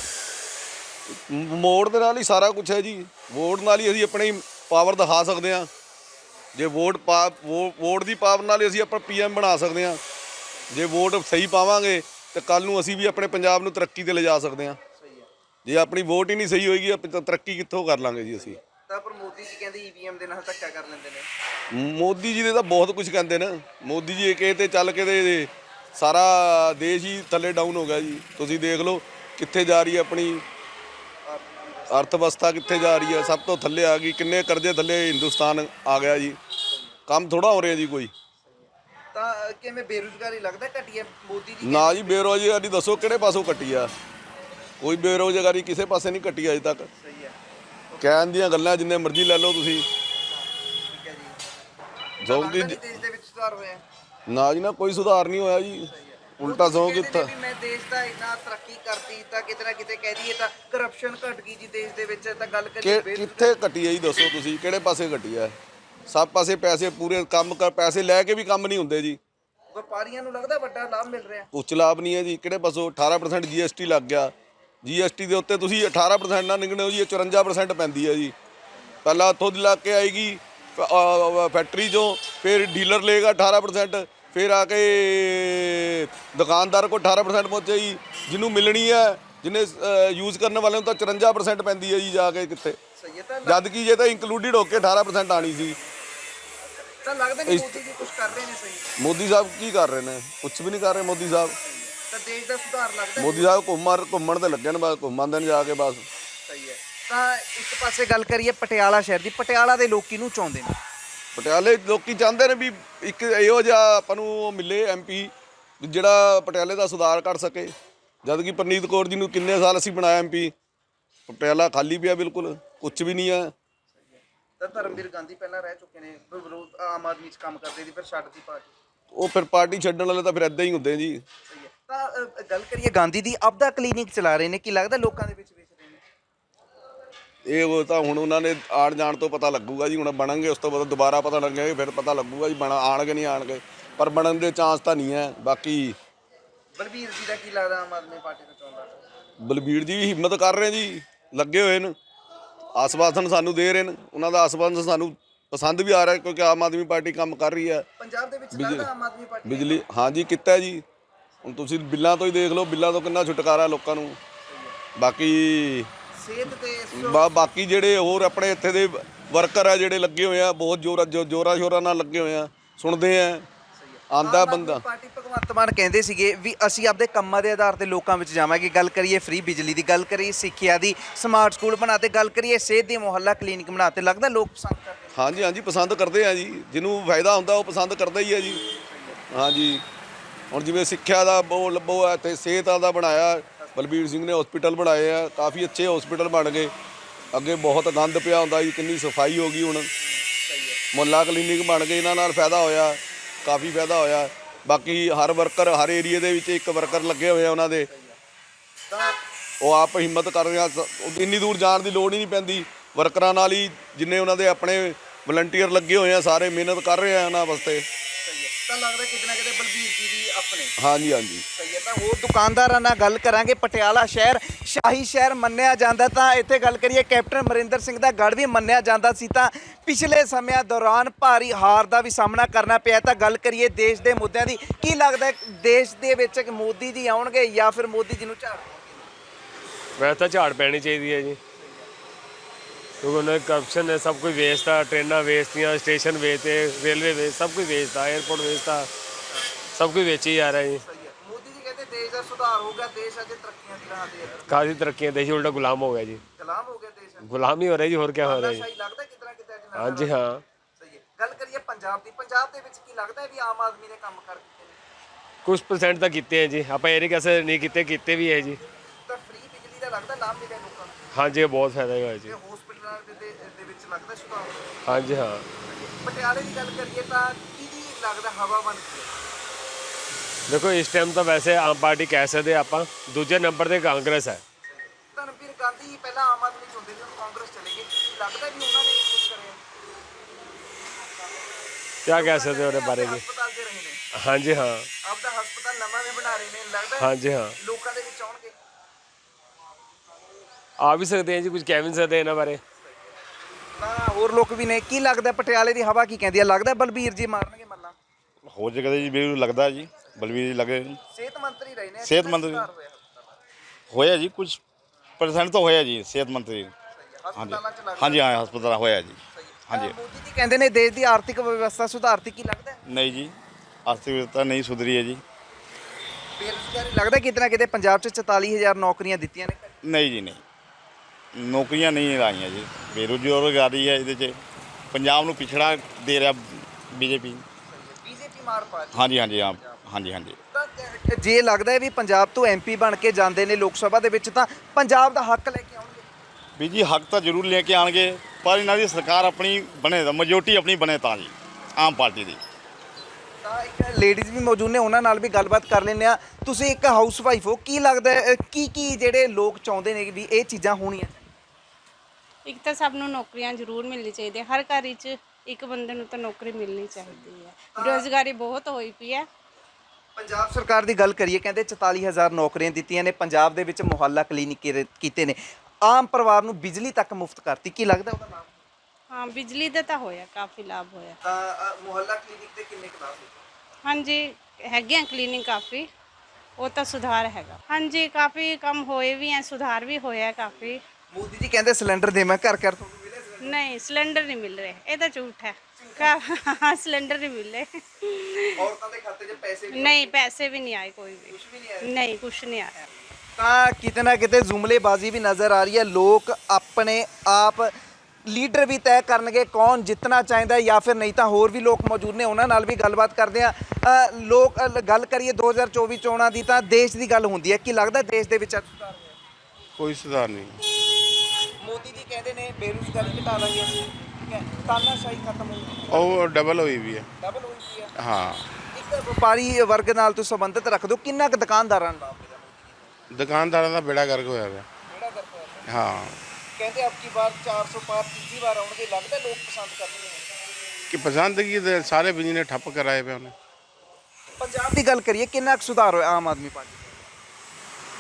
ਮੋੜ ਦੇ ਨਾਲ ਹੀ ਸਾਰਾ ਕੁਝ ਹੈ ਜੀ। ਵੋਟ ਨਾਲ ਹੀ ਅਸੀਂ ਆਪਣੀ ਪਾਵਰ ਦਿਖਾ ਸਕਦੇ ਹਾਂ। ਜੇ ਵੋਟ ਪਾ ਵੋਟ ਦੀ ਪਾਵਰ ਨਾਲ ਅਸੀਂ ਆਪਣਾ ਪੀਐਮ ਬਣਾ ਸਕਦੇ ਹਾਂ। ਜੇ ਵੋਟ ਸਹੀ ਪਾਵਾਂਗੇ ਤੇ ਕੱਲ ਨੂੰ ਅਸੀਂ ਵੀ ਆਪਣੇ ਪੰਜਾਬ ਨੂੰ ਤਰੱਕੀ ਤੇ ਲਿਜਾ ਸਕਦੇ ਹਾਂ। ਜੇ ਆਪਣੀ ਵੋਟ ਹੀ ਨਹੀਂ ਸਹੀ ਹੋਏਗੀ ਤਾਂ ਤਰੱਕੀ ਕਿੱਥੋਂ ਕਰ ਲਾਂਗੇ ਜੀ ਅਸੀਂ? ਤਾਂ ਪਰ ਮੋਦੀ ਜੀ ਕਹਿੰਦੇ ਈਵੀਐਮ ਦੇ ਨਾਲ ਧੱਕਾ ਕਰ ਲੈਂਦੇ ਨੇ। ਮੋਦੀ ਜੀ ਦੇ ਤਾਂ ਬਹੁਤ ਕੁਝ ਕਹਿੰਦੇ ਨੇ। ਮੋਦੀ ਜੀ ਇਹ ਤੇ ਚੱਲ ਕੇ ਤੇ ਸਾਰਾ ਦੇਸ਼ ਹੀ ਥੱਲੇ ਡਾਊਨ ਹੋ ਗਿਆ ਜੀ। ਤੁਸੀਂ ਦੇਖ ਲਓ ਕਿੱਥੇ ਜਾ ਰਹੀ ਹੈ ਆਪਣੀ ਅਰਥ ਵਿਵਸਥਾ ਕਿੱਥੇ ਜਾ ਰਹੀ ਹੈ? ਸਭ ਤੋਂ ਥੱਲੇ ਆ ਗਈ। ਕਿੰਨੇ ਕਰਜ਼ੇ ਥੱਲੇ ਹਿੰਦੁਸਤਾਨ ਆ ਗਿਆ ਜੀ? ਕੰਮ ਥੋੜਾ ਹੋ ਰਿਹਾ ਜੀ ਕੋਈ। ਤਾਂ ਕਿਵੇਂ ਬੇਰੁਜ਼ਗਾਰੀ ਲੱਗਦਾ ਘਟੀ ਹੈ ਮੋਦੀ ਜੀ ਨਾ ਜੀ ਬੇਰੋਜ਼ਗਾਰੀ ਦੱਸੋ ਕਿਹੜੇ ਪਾਸੋਂ ਕੱਟੀ ਆ? ਕੋਈ ਬੇਰੋਜ਼ਗਾਰੀ ਕਿਸੇ ਪਾਸੇ ਨਹੀਂ ਕੱਟੀ ਅਜੇ ਤੱਕ। ਸਹੀ ਹੈ। ਕਹਿਣ ਦੀਆਂ ਗੱਲਾਂ ਜਿੰਨੇ ਮਰਜ਼ੀ ਲੈ ਲਓ ਤੁਸੀਂ। ਠੀਕ ਹੈ ਜੀ। ਲੱਗਦਾ ਦੀ ਨਹੀਂ ਦੇਸ਼ ਦੇ ਵਿੱਚ ਸੁਧਾਰ ਹੋਇਆ? ਨਾ ਜੀ ਨਾ ਕੋਈ ਸੁਧਾਰ ਨਹੀਂ ਹੋਇਆ ਜੀ। ਉਲਟਾ ਸੌ ਕਹਿੰਦੇ ਕਿੱਥਾ ਨੇ ਵੀ ਮੈਂ ਦੇਸ਼ ਦਾ ਇੰਨਾ ਤਰੱਕੀ ਕਰਤੀ ਤਾਂ ਕਿਤੇ ਨਾ ਕਿਤੇ ਕਹਿ ਦਈਏ ਤਾਂ ਕਰਪਸ਼ਨ ਘਟ ਗਈ ਜੀ ਦੇਸ਼ ਦੇ ਵਿੱਚ ਤਾਂ ਗੱਲ ਕਰੀਏ ਕਿ ਬੇਰੁਜ਼ਗਾਰੀ ਕਿੱਥੇ ਘਟੀ ਹੈ ਜੀ ਦੱਸੋ ਤੁਸੀਂ ਕਿਹੜੇ ਪਾਸੇ ਘਟੀ ਹੈ? ਸਭ ਪਾਸੇ ਪੈਸੇ ਪੂਰੇ ਕੰਮ ਕਰ ਪੈਸੇ ਲੈ ਕੇ ਵੀ ਕੰਮ ਨਹੀਂ ਹੁੰਦੇ ਜੀ। ਵਪਾਰੀਆਂ ਨੂੰ ਲੱਗਦਾ ਵੱਡਾ ਲਾਭ ਮਿਲ ਰਿਹਾ। ਉੱਚ ਲਾਭ ਨਹੀਂ ਹੈ ਜੀ ਕਿਹੜੇ ਪਾਸੋਂ? 18% ਜੀਐਸਟੀ ਲੱਗ ਗਿਆ। ਜੀਐਸਟੀ ਦੇ ਉੱਤੇ ਤੁਸੀਂ 18% ਨਾ ਨਿਕਲਣੇ ਹੋ ਜੀ ਇਹ 54% ਪੈਂਦੀ ਹੈ ਜੀ। ਪਹਿਲਾਂ ਉੱਥੋਂ ਦੀ ਲੱਗ ਕੇ ਆਏਗੀ ਫ- ਫੈਕਟਰੀ 'ਚੋਂ ਫਿਰ ਡੀਲਰ ਲਏਗਾ 18% ਫਿਰ ਆ ਕੇ ਦੁਕਾਨਦਾਰ ਕੋ 18% ਪਹੁੰਚੇ ਜੀ ਜਿਹਨੂੰ ਮਿਲਣੀ ਹੈ ਜਿਹਨੇ ਯੂਜ਼ ਕਰਨ ਵਾਲੇ ਨੂੰ ਤਾਂ 54% ਪੈਂਦੀ ਹੈ ਜੀ ਜਾ ਕੇ ਕਿੱਥੇ। ਜਦ ਕਿ ਜੇ ਤਾਂ ਇੰਕਲੂਡਿਡ ਹੋ ਕੇ 18% ਆਣੀ ਸੀ। ਤਾਂ ਲੱਗਦਾ ਨਹੀਂ ਮੋਦੀ ਜੀ ਕੁਝ ਕਰ ਰਹੇ ਨੇ ਸਹੀ। ਮੋਦੀ ਸਾਹਿਬ ਕੀ ਕਰ ਰਹੇ ਨੇ? ਕੁਝ ਵੀ ਨਹੀਂ ਕਰ ਰਹੇ ਮੋਦੀ ਸਾਹਿਬ। ਤਾਂ ਦੇਸ਼ ਦਾ ਸੁਧਾਰ ਲੱਗਦਾ ਮੋਦੀ ਸਾਹਿਬ ਘੁੰਮਣ ਘੁੰਮਣ ਤੇ ਲੱਗੇ ਨੇ ਬਸ ਘੁੰਮਣ ਦੇ ਨੇ ਜਾ ਕੇ ਬਸ। ਸਹੀ ਹੈ। ਤਾਂ ਇੱਕ ਪਾਸੇ ਗੱਲ ਕਰੀਏ ਪਟਿਆਲਾ ਸ਼ਹਿਰ ਦੀ ਪਟਿਆਲਾ ਦੇ ਲੋਕ ਕਿਹਨੂੰ ਚਾਹੁੰਦੇ ਨੇ। ਪਟਿਆਲੇ ਲੋਕੀ ਚਾਹੁੰਦੇ ਨੇ ਵੀ ਇੱਕ ਇਹੋ ਜਿਹਾ ਆਪਾਂ ਨੂੰ ਮਿਲੇ ਐਮਪੀ ਜਿਹੜਾ ਪਟਿਆਲੇ ਦਾ ਸੁਧਾਰ ਕਰ ਸਕੇ। ਜਦ ਕਿ ਪਰਨੀਤ ਕੌਰ ਜੀ ਨੂੰ ਕਿੰਨੇ ਸਾਲ ਅਸੀਂ ਬਣਾਇਆ ਐਮਪੀ ਪਟਿਆਲਾ ਖਾਲੀ ਪਿਆ ਬਿਲਕੁਲ ਕੁਝ ਵੀ ਨਹੀਂ ਹੈ ਤਾਂ ਧਰਮਵੀਰ ਗਾਂਧੀ ਪਹਿਲਾਂ ਰਹਿ ਚੁੱਕੇ ਨੇ ਵਿਰੋਧ ਆਮ ਆਦਮੀ ਚ ਕੰਮ ਕਰਦੇ ਸੀ ਫਿਰ ਛੱਡਤੀ ਪਾਰਟੀ। ਉਹ ਫਿਰ ਪਾਰਟੀ ਛੱਡਣ ਵਾਲੇ ਤਾਂ ਫਿਰ ਐਦਾਂ ਹੀ ਹੁੰਦੇ ਜੀ। ਤਾਂ ਅ, ਗੱਲ ਕਰੀਏ ਗਾਂਧੀ ਦੀ ਆਪਦਾ ਕਲੀਨਿਕ ਚਲਾ ਰਹੇ ਨੇ ਕੀ ਲੱਗਦਾ ਲੋਕਾਂ ਦੇ ਵਿੱਚ ਵੇਚ ਰਹੇ ਨੇ? ਇਹ ਉਹ ਤਾਂ ਹੁਣ ਉਹਨਾਂ ਨੇ ਆਣ ਜਾਣ ਤੋਂ ਪਤਾ ਲੱਗੂਗਾ ਜੀ ਹੁਣ ਬਣਨਗੇ ਉਸ ਤੋਂ ਬਾਅਦ ਦੁਬਾਰਾ ਪਤਾ ਲੱਗੇਗਾ ਫਿਰ ਪਤਾ ਲੱਗੂਗਾ ਜੀ ਬਣਾ ਆਣਗੇ ਨਹੀਂ ਆਣਗੇ ਪਰ ਬਣਨ ਦੇ ਚਾਂਸ ਤਾਂ ਨਹੀਂ ਹੈ ਬਾਕੀ ਬਲਬੀਰ ਜੀ ਦਾ ਕੀ ਲੱਗਦਾ ਆਮ ਆਦਮੀ ਪਾਰਟੀ ਤੋਂ ਚਾਹੁੰਦਾ ਬਲਬੀਰ ਜੀ ਵੀ ਹਿੰਮਤ ਕਰ ਰਹੇ ਜੀ ਲੱਗੇ ਹੋਏ ਨੇ। ਆਸਵਾਸਨ ਸਾਨੂੰ ਦੇ ਰਹੇ ਨੇ ਉਹਨਾਂ ਦਾ ਆਸਵਾਸਨ ਸਾਨੂੰ ਪਸੰਦ ਵੀ ਆ ਰਿਹਾ ਕਿਉਂਕਿ ਆਮ ਆਦਮੀ ਪਾਰਟੀ ਕੰਮ ਕਰ ਰਹੀ ਹੈ। ਪੰਜਾਬ ਦੇ ਵਿੱਚ ਲੱਗਦਾ ਆਮ ਆਦਮੀ ਪਾਰਟੀ ਬਿਜਲੀ ਹਾਂਜੀ ਕੀਤਾ ਜੀ। ਹੁਣ ਤੁਸੀਂ ਬਿੱਲਾਂ ਤੋਂ ਹੀ ਦੇਖ ਲਓ ਬਿੱਲਾਂ ਤੋਂ ਕਿੰਨਾ ਛੁਟਕਾਰਾ ਲੋਕਾਂ ਨੂੰ। ਬਾਕੀ ਸਿਹਤ ਤੇ ਬਾ- ਬਾਕੀ ਜਿਹੜੇ ਹੋਰ ਆਪਣੇ ਇੱਥੇ ਦੇ ਵਰਕਰ ਆ ਜਿਹੜੇ ਲੱਗੇ ਹੋਏ ਆ ਬਹੁਤ ਜੋਰਾ ਜੋ- ਜੋਰਾ ਸ਼ੋਰਾ ਨਾਲ ਲੱਗੇ ਹੋਏ ਆ। ਸੁਣਦੇ ਆ। ਆਂਦਾ ਬੰਦਾ। ਪਾਰਟੀ ਭਗਵੰਤ ਮਾਨ ਕਹਿੰਦੇ ਸੀਗੇ ਵੀ ਅਸੀਂ ਆਪਦੇ ਕੰਮਾਂ ਦੇ ਆਧਾਰ ਤੇ ਲੋਕਾਂ ਵਿੱਚ ਜਾਵਾਂਗੇ। ਗੱਲ ਕਰੀਏ ਫ੍ਰੀ ਬਿਜਲੀ ਦੀ ਗੱਲ ਕਰੀਏ ਸਿੱਖਿਆ ਦੀ ਸਮਾਰਟ ਸਕੂਲ ਬਣਾਤੇ ਗੱਲ ਕਰੀਏ ਸਿਹਤ ਦੀ ਮੁਹੱਲਾ ਕਲੀਨਿਕ ਬਣਾਤੇ ਲੱਗਦਾ ਲੋਕ ਪਸੰਦ ਕਰਦੇ ਹਾਂਜੀ ਹਾਂਜੀ ਪਸੰਦ ਕਰਦੇ ਆ ਜੀ। ਜਿਹਨੂੰ ਫਾਇਦਾ ਹੁੰਦਾ ਉਹ ਪਸੰਦ ਕਰਦਾ ਹੀ ਹੈ ਜੀ। ਹਾਂਜੀ। ਹੁਣ ਜਿਵੇਂ ਸਿੱਖਿਆ ਦਾ ਲੱਭੋ ਆ ਤੇ ਸਿਹਤ ਦਾ ਬਣਾਇਆ ਬਲਬੀਰ ਸਿੰਘ ਨੇ ਹਸਪੀਟਲ ਬਣਾਏ ਆ, ਕਾਫੀ ਅੱਛੇ ਹਸਪੀਟਲ ਬਣ ਗਏ। ਅੱਗੇ ਬਹੁਤ ਗੰਦ ਪਿਆ ਹੁੰਦਾ ਜੀ ਕਿੰਨੀ ਸਫ਼ਾਈ ਹੋ ਗਈ ਹੁਣ। ਮੁੱਲਾ ਕਲੀਨਿਕ ਬਣ ਗਏ, ਇਹਨਾਂ ਨਾਲ ਫਾਇਦਾ ਹੋਇਆ, ਕਾਫੀ ਫਾਇਦਾ ਹੋਇਆ। ਬਾਕੀ ਹਰ ਵਰਕਰ ਹਰ ਏਰੀਏ ਦੇ ਵਿੱਚ ਇੱਕ ਵਰਕਰ ਲੱਗੇ ਹੋਏ ਆ ਉਹਨਾਂ ਦੇ। ਉਹ ਆਪ ਹਿੰਮਤ ਕਰ ਰਿਹਾ ਇੰਨੀ ਦੂਰ ਜਾਣ ਦੀ ਲੋੜ ਹੀ ਨਹੀਂ ਪੈਂਦੀ। ਵਰਕਰਾਂ ਨਾਲ ਹੀ ਜਿੰਨੇ ਉਹਨਾਂ ਦੇ ਆਪਣੇ ਵਲੰਟੀਅਰ ਲੱਗੇ ਹੋਏ ਆ, ਸਾਰੇ ਮਿਹਨਤ ਕਰ ਰਹੇ ਆ ਉਹਨਾਂ ਵਾਸਤੇ। ਤਾਂ ਲੱਗਦਾ ਕਿਤੇ ਨਾ ਕਿਤੇ ਬਲਬੀਰ ਜੀ ਵੀ ਆਪਣੇ। ਹਾਂਜੀ ਹਾਂਜੀ। ਸਹੀ ਹੈ ਤਾਂ ਹੋਰ ਦੁਕਾਨਦਾਰਾਂ ਨਾਲ ਗੱਲ ਕਰਾਂਗੇ ਪਟਿਆਲਾ ਸ਼ਹਿਰ ਸ਼ਾਹੀ ਸ਼ਹਿਰ ਮੰਨਿਆ ਜਾਂਦਾ ਤਾਂ ਇੱਥੇ ਗੱਲ ਕਰੀਏ ਕੈਪਟਨ ਅਮਰਿੰਦਰ ਸਿੰਘ ਦਾ ਗੜ ਵੀ ਮੰਨਿਆ ਜਾਂਦਾ ਸੀ ਤਾਂ ਪਿਛਲੇ ਸਮਿਆਂ ਦੌਰਾਨ ਭਾਰੀ ਹਾਰ ਦਾ ਵੀ ਸਾਹਮਣਾ ਕਰਨਾ ਪਿਆ ਤਾਂ ਗੱਲ ਕਰੀਏ ਦੇਸ਼ ਦੇ ਮੁੱਦਿਆਂ ਦੀ ਕੀ ਲੱਗਦਾ ਹੈ ਦੇਸ਼ ਦੇ ਵਿੱਚ ਮੋਦੀ ਜੀ ਆਉਣਗੇ ਜਾਂ ਫਿਰ ਮੋਦੀ ਜੀ ਨੂੰ ਝਾੜ ਵੈਸੇ ਤਾਂ ਝਾੜ ਪੈਣੀ ਚਾਹੀਦੀ ਹੈ ਜੀ। ਕਿਉਂਕਿ ਉਹਨੇ ਕਰਪਸ਼ਨ ਨੇ ਸਭ ਕੁਝ ਵੇਚਤਾ ਟ੍ਰੇਨਾਂ ਵੇਚਤੀਆਂ ਸਟੇਸ਼ਨ ਵੇਚਤੇ ਰੇਲਵੇ ਵੇਚ ਸਭ ਕੁਝ ਵੇਚਤਾ 에ਅਰਪੋਰਟ ਵੇਚਤਾ ਸਭ ਕੁਝ ਵੇਚੀ ਜਾ ਰਿਹਾ ਜੀ। ਮੋਦੀ ਜੀ ਕਹਿੰਦੇ ਦੇਸ਼ ਦਾ ਸੁਧਾਰ ਹੋਊਗਾ ਦੇਸ਼ ਅਜੇ ਤਰੱਕੀਆਂ ਦੀ ਰਾਹ ਤੇ ਹੈ ਕਾਦੀ ਤਰੱਕੀਆਂ? ਦੇਸ਼ ਉਲਟਾ ਗੁਲਾਮ ਹੋ ਗਿਆ ਜੀ। ਗੁਲਾਮ ਹੋ ਗਿਆ ਦੇਸ਼। ਗੁਲਾਮ ਹੀ ਹੋ ਰਿਹਾ ਜੀ ਹੋਰ ਕੀ ਹੋ ਰਿਹਾ ਜੀ। ਸਹੀ ਲੱਗਦਾ ਕਿਤਨਾ ਕਿਤੇ ਹਾਂਜੀ ਹਾਂ। ਸਹੀ ਹੈ। ਗੱਲ ਕਰੀਏ ਪੰਜਾਬ ਦੀ ਪੰਜਾਬ ਦੇ ਵਿੱਚ ਕੀ ਲੱਗਦਾ ਵੀ ਆਮ ਆਦਮੀ ਨੇ ਕੰਮ ਕਰ ਦਿੱਤੇ ਨੇ? ਕੁਝ ਪਰਸੈਂਟ ਤਾਂ ਕੀਤੇ ਹੈ ਜੀ। ਆਪਾਂ ਇਹ ਨਹੀਂ ਕਹਿ ਸਕਦੇ ਨਹੀਂ ਕੀਤੇ ਕੀਤੇ ਵੀ ਹੈ ਜੀ। ਤਾਂ ਫ੍ਰੀ ਬਿਜਲੀ ਦਾ ਲੱਗਦਾ ਲਾਭ ਮਿਲਿਆ ਲੋਕਾਂ ਨੂੰ। ਹਾਂਜੀ ਇਹ ਬਹੁਤ ਫਾਇਦਾ ਹੋਇਆ ਜੀ। ਤੇ ਦੇ ਦੇ ਦੇ ਵਿੱਚ ਲੱਗਦਾ ਸੁਧਾਰ ਹੋਇਆ। ਹਾਂਜੀ ਹਾਂ। ਪਟਿਆਲੇ ਦੀ ਗੱਲ ਕਰੀਏ ਤਾਂ ਕਿਹਦੀ ਲੱਗਦਾ ਹਵਾ ਬਣ ਗਈ? ਹੈ ਦੇਖੋ ਇਸ ਟਾਈਮ ਤਾਂ ਵੈਸੇ ਆਮ ਪਾਰਟੀ ਕਹਿ ਸਕਦੇ ਆਪਾਂ ਦੂਜੇ ਨੰਬਰ ਤੇ ਕਾਂਗਰਸ ਹੈ। ਧਰਮਵੀਰ ਗਾਂਧੀ ਪਹਿਲਾਂ ਆਮ ਆਦਮੀ ਚ ਹੁੰਦੇ ਸੀ ਹੁਣ ਕਾਂਗਰਸ ਚਲੇ ਗਏ। ਕੀ ਲੱਗਦਾ ਵੀ ਉਹਨਾਂ ਨੇ ਕੁਝ ਕਰਿਆ? ਕੀ ਕਹਿ ਸਕਦੇ ਉਹਦੇ ਬਾਰੇ ਜੀ? ਹਸਪਤਾਲ ਦੇ ਰਹੇ ਨੇ। ਹਾਂਜੀ ਹਾਂ। ਆਪਦਾ ਹਸਪਤਾਲ ਨਵਾਂ ਵੀ ਬਣਾ ਰਹੇ ਨੇ ਲੱਗਦਾ ਹੈ ਹਾਂਜੀ ਹਾਂ। ਲੋਕਾਂ ਦੇ ਵਿੱਚ ਆਉਣਗੇ? ਆ ਵੀ ਸਕਦੇ ਹਾਂ ਜੀ ਕੁਝ ਕਹਿ ਵੀ ਨਹੀਂ ਸਕਦੇ ਇਹਨਾਂ ਬਾਰੇ। ਹੋਰ ਲੋਕ ਵੀ ਨੇ ਕੀ ਲੱਗਦਾ ਪਟਿਆਲੇ ਦੀ ਹਵਾ ਕੀ ਕਹਿੰਦੀ ਹੈ ਲੱਗਦਾ ਬਲਬੀਰ ਜੀ ਮਾਰਨਗੇ ਮੱਲਾ? ਹੋ ਜਗਦੇ ਜੀ ਮੈਨੂੰ ਲੱਗਦਾ ਜੀ ਬਲਵੀਰ ਜੀ ਲੱਗੇ। ਸਿਹਤ ਮੰਤਰੀ ਰਹੇ ਨੇ ਸਿਹਤ ਮੰਤਰੀ। ਹੋਇਆ? ਜੀ ਕੁਝ ਪਰਸੈਂਟ ਤਾਂ ਹੋਇਆ ਜੀ ਸਿਹਤ ਮੰਤਰੀ। ਹਾਂਜੀ ਹਸਪਤਾਲਾਂ ਚ ਲੱਗਦਾ? ਹਾਂਜੀ ਹਾਂ ਹਸਪਤਾਲ ਹੋਇਆ ਜੀ। ਹਾਂਜੀ। ਮੋਦੀ ਜੀ ਕਹਿੰਦੇ ਨੇ ਦੇਸ਼ ਦੀ ਆਰਥਿਕ ਵਿਵਸਥਾ ਸੁਧਾਰਤੀ ਕੀ ਲੱਗਦਾ? ਨਹੀਂ ਜੀ ਆਰਥਿਕ ਵਿਵਸਥਾ ਨਹੀਂ ਸੁਧਰੀ ਹੈ ਜੀ। ਬੇਰੁਜ਼ਗਾਰੀ ਲੱਗਦਾ ਕਿਤੇ ਨਾ ਕਿਤੇ ਪੰਜਾਬ 'ਚ 44000 ਨੌਕਰੀਆਂ ਦਿੱਤੀਆਂ ਨੇ? ਨਹੀਂ ਜੀ ਨਹੀਂ। ਨੌਕਰੀਆਂ ਨਹੀਂ ਲਾਈਆਂ ਜੀ। ਬੇਰੁਜ਼ਗਾਰੀ ਹੈ ਇਹਦੇ 'ਚ। ਪੰਜਾਬ ਨੂੰ ਪਿਛੜਾ ਦੇ ਰਿਹਾ ਬੀਜੇਪੀ। ਬੀਜੇਪੀ ਮਾਰ ਪਾ ਰਹੀ ਹਾਂਜੀ ਹਾਂਜੀ ਹਾਂ ਹਾਂਜੀ ਹਾਂਜੀ। ਤਾਂ ਜੇ ਲੱਗਦਾ ਹੈ ਵੀ ਪੰਜਾਬ ਤੋਂ ਐਮਪੀ ਬਣ ਕੇ ਜਾਂਦੇ ਨੇ ਲੋਕ ਸਭਾ ਦੇ ਵਿੱਚ ਤਾਂ ਪੰਜਾਬ ਦਾ ਹੱਕ ਲੈ ਕੇ ਆਉਣਗੇ। ਵੀ ਜੀ ਹੱਕ ਤਾਂ ਜ਼ਰੂਰ ਲੈ ਕੇ ਆਣਗੇ ਪਰ ਇਹਨਾਂ ਦੀ ਸਰਕਾਰ ਆਪਣੀ ਬਣੇ ਤਾਂ ਮੈਜੋਰਟੀ ਆਪਣੀ ਬਣੇ ਤਾਂ ਜੀ ਆਮ ਪਾਰਟੀ ਦੀ। ਤਾਂ ਇੱਕ ਲੇਡੀਜ਼ ਵੀ ਮੌਜੂਦ ਨੇ ਉਹਨਾਂ ਨਾਲ ਵੀ ਗੱਲਬਾਤ ਕਰ ਲੈਂਦੇ ਆ ਤੁਸੀਂ ਇੱਕ ਹਾਊਸ ਵਾਈਫ ਹੋ ਕੀ ਲੱਗਦਾ ਹੈ, ਅ, ਕੀ ਕੀ ਜਿਹੜੇ ਲੋਕ ਚਾਹੁੰਦੇ ਨੇ ਵੀ ਇਹ ਚੀਜ਼ਾਂ ਹੋਣੀਆਂ? ਇੱਕ ਤਾਂ ਸਭ ਨੂੰ ਨੌਕਰੀਆਂ ਜ਼ਰੂਰ ਮਿਲਣੀ ਚਾਹੀਦੀ ਹਰ ਘਰ ਵਿੱਚ ਇੱਕ ਬੰਦੇ ਨੂੰ ਤਾਂ ਨੌਕਰੀ ਮਿਲਣੀ ਚਾਹੀਦੀ ਹੈ। ਬੇਰੁਜ਼ਗਾਰੀ ਬਹੁਤ ਹੋਈ ਪਈ ਹੈ। ਪੰਜਾਬ ਸਰਕਾਰ ਦੀ ਗੱਲ ਕਰੀਏ ਕਹਿੰਦੇ 44000 ਨੌਕਰੀਆਂ ਦਿੱਤੀਆਂ ਨੇ ਪੰਜਾਬ ਦੇ ਵਿੱਚ ਮੁਹੱਲਾ ਕਲੀਨਿਕ ਕੀਤੇ ਨੇ। ਆਮ ਪਰਿਵਾਰ ਨੂੰ ਬਿਜਲੀ ਤੱਕ ਮੁਫਤ ਕਰਤੀ ਕੀ ਲੱਗਦਾ ਉਹਦਾ ਲਾਭ? ਹਾਂ ਬਿਜਲੀ ਦਾ ਤਾਂ ਹੋਇਆ ਕਾਫੀ ਲਾਭ ਹੋਇਆ। ਤਾਂ ਮੁਹੱਲਾ ਕਲੀਨਿਕ ਦੇ ਕਿੰਨੇ ਕੁ ਲਾਭ ਹਾਂਜੀ ਹੈਗੇ ਆ ਕਲੀਨਿਕ ਕਾਫੀ ਉਹ ਤਾਂ ਸੁਧਾਰ ਹੈਗਾ। ਹਾਂਜੀ ਕਾਫੀ ਕੰਮ ਹੋਏ ਵੀ ਹੈ ਸੁਧਾਰ ਵੀ ਹੋਇਆ ਕਾਫੀ। ਮੋਦੀ ਜੀ ਕਹਿੰਦੇ ਸਿਲੰਡਰ ਦੇਵਾਂ ਘਰ ਘਰ ਤੁਹਾਨੂੰ ਮਿਲੇ ਸਿਲੰਡਰ? ਨਹੀਂ ਸਿਲੰਡਰ ਨਹੀਂ ਮਿਲ ਰਹੇ। ਇਹ ਤਾਂ ਝੂਠ ਹੈ। ਕਾ- ਸਿਲੰਡਰ ਨਹੀਂ ਮਿਲ। ਔਰਤਾਂ ਦੇ ਖਾਤੇ 'ਚ ਪੈਸੇ ਵੀ ਨਹੀਂ ਪੈਸੇ ਵੀ ਨਹੀਂ ਆਏ ਕੋਈ ਵੀ। ਵੀ ਨਹੀਂ ਆਏ ਨਹੀਂ ਕੁਝ ਨਹੀਂ ਆਇਆ। ਤਾਂ ਕਿਤੇ ਨਾ ਕਿਤੇ ਜ਼ੁਮਲੇਬਾਜ਼ੀ ਵੀ ਨਜ਼ਰ ਆ ਰਹੀ ਹੈ। ਲੋਕ ਆਪਣੇ ਆਪ ਲੀਡਰ ਵੀ ਤੈਅ ਕਰਨਗੇ ਕੌਣ ਜਿੱਤਣਾ ਚਾਹੀਦਾ ਹੈ ਜਾਂ ਫਿਰ ਨਹੀਂ ਤਾਂ ਹੋਰ ਵੀ ਲੋਕ ਮੌਜੂਦ ਨੇ। ਉਹਨਾਂ ਨਾਲ ਵੀ ਗੱਲਬਾਤ ਕਰਦੇ ਆ ਲੋਕ ਅ, ਗੱਲ ਕਰੀਏ 2024 ਚੋਣਾਂ ਦੀ ਤਾਂ ਦੇਸ਼ ਦੀ ਗੱਲ ਹੁੰਦੀ ਹੈ। ਕੀ ਲੱਗਦਾ ਦੇਸ਼ ਦੇ ਵਿੱਚ ਅੱਜ ਸੁਧਾਰ ਹੋਇਆ? ਕੋਈ ਸੁਧਾਰ ਨਹੀਂ। ਮੋਦੀ ਜੀ ਕਹਿੰਦੇ ਨੇ ਬੇਰੁਜ਼ਗਾਰੀ ਘਟਾ ਦਾਂਗੇ ਅਸੀਂ ਠੀਕ ਹੈ? ਤਾਨਾਸ਼ਾਹੀ ਖਤਮ ਹੋਊਗੀ ਉਹ ਡਬਲ ਹੋਈ ਵੀ ਹੈ। ਡਬਲ ਹੋਈ ਪਈ ਹੈ। ਹਾਂ। ਇੱਕ ਵਪਾਰੀ ਵਰਗ ਨਾਲ ਤੁਸੀਂ ਸੰਬੰਧਿਤ ਰੱਖ ਦਿਓ ਕਿੰਨਾ ਕੁ ਦੁਕਾਨਦਾਰਾਂ ਨੂੰ ਲਾਭ ਮਿਲਿਆ ਦੁਕਾਨਦਾਰਾਂ ਦਾ ਬੇੜਾ ਗਰਕ ਹੋਇਆ ਪਿਆ। ਕਿਹੜਾ ਕਰਦਾ ਹੈ ਹਾਂ। ਕਹਿੰਦੇ ਅਬ ਕੀ ਬਾਰ 400 ਪਾਰ ਤੀਜੀ ਵਾਰ ਆਉਣਗੇ ਲੱਗਦਾ ਲੋਕ ਪਸੰਦ ਕਰਨਗੇ। ਕਿ ਪਸੰਦ ਕੀ ਤੇ ਸਾਰੇ ਬਿਜਲੀ ਨੇ ਠੱਪ ਕਰਾਏ ਪਏ ਉਹਨੇ। ਪੰਜਾਬ ਦੀ ਗੱਲ ਕਰੀਏ ਕਿੰਨਾ ਕੁ ਸੁਧਾਰ ਹੋਇਆ ਆਮ ਆਦਮੀ ਪਾਰਟੀ ਦਾ?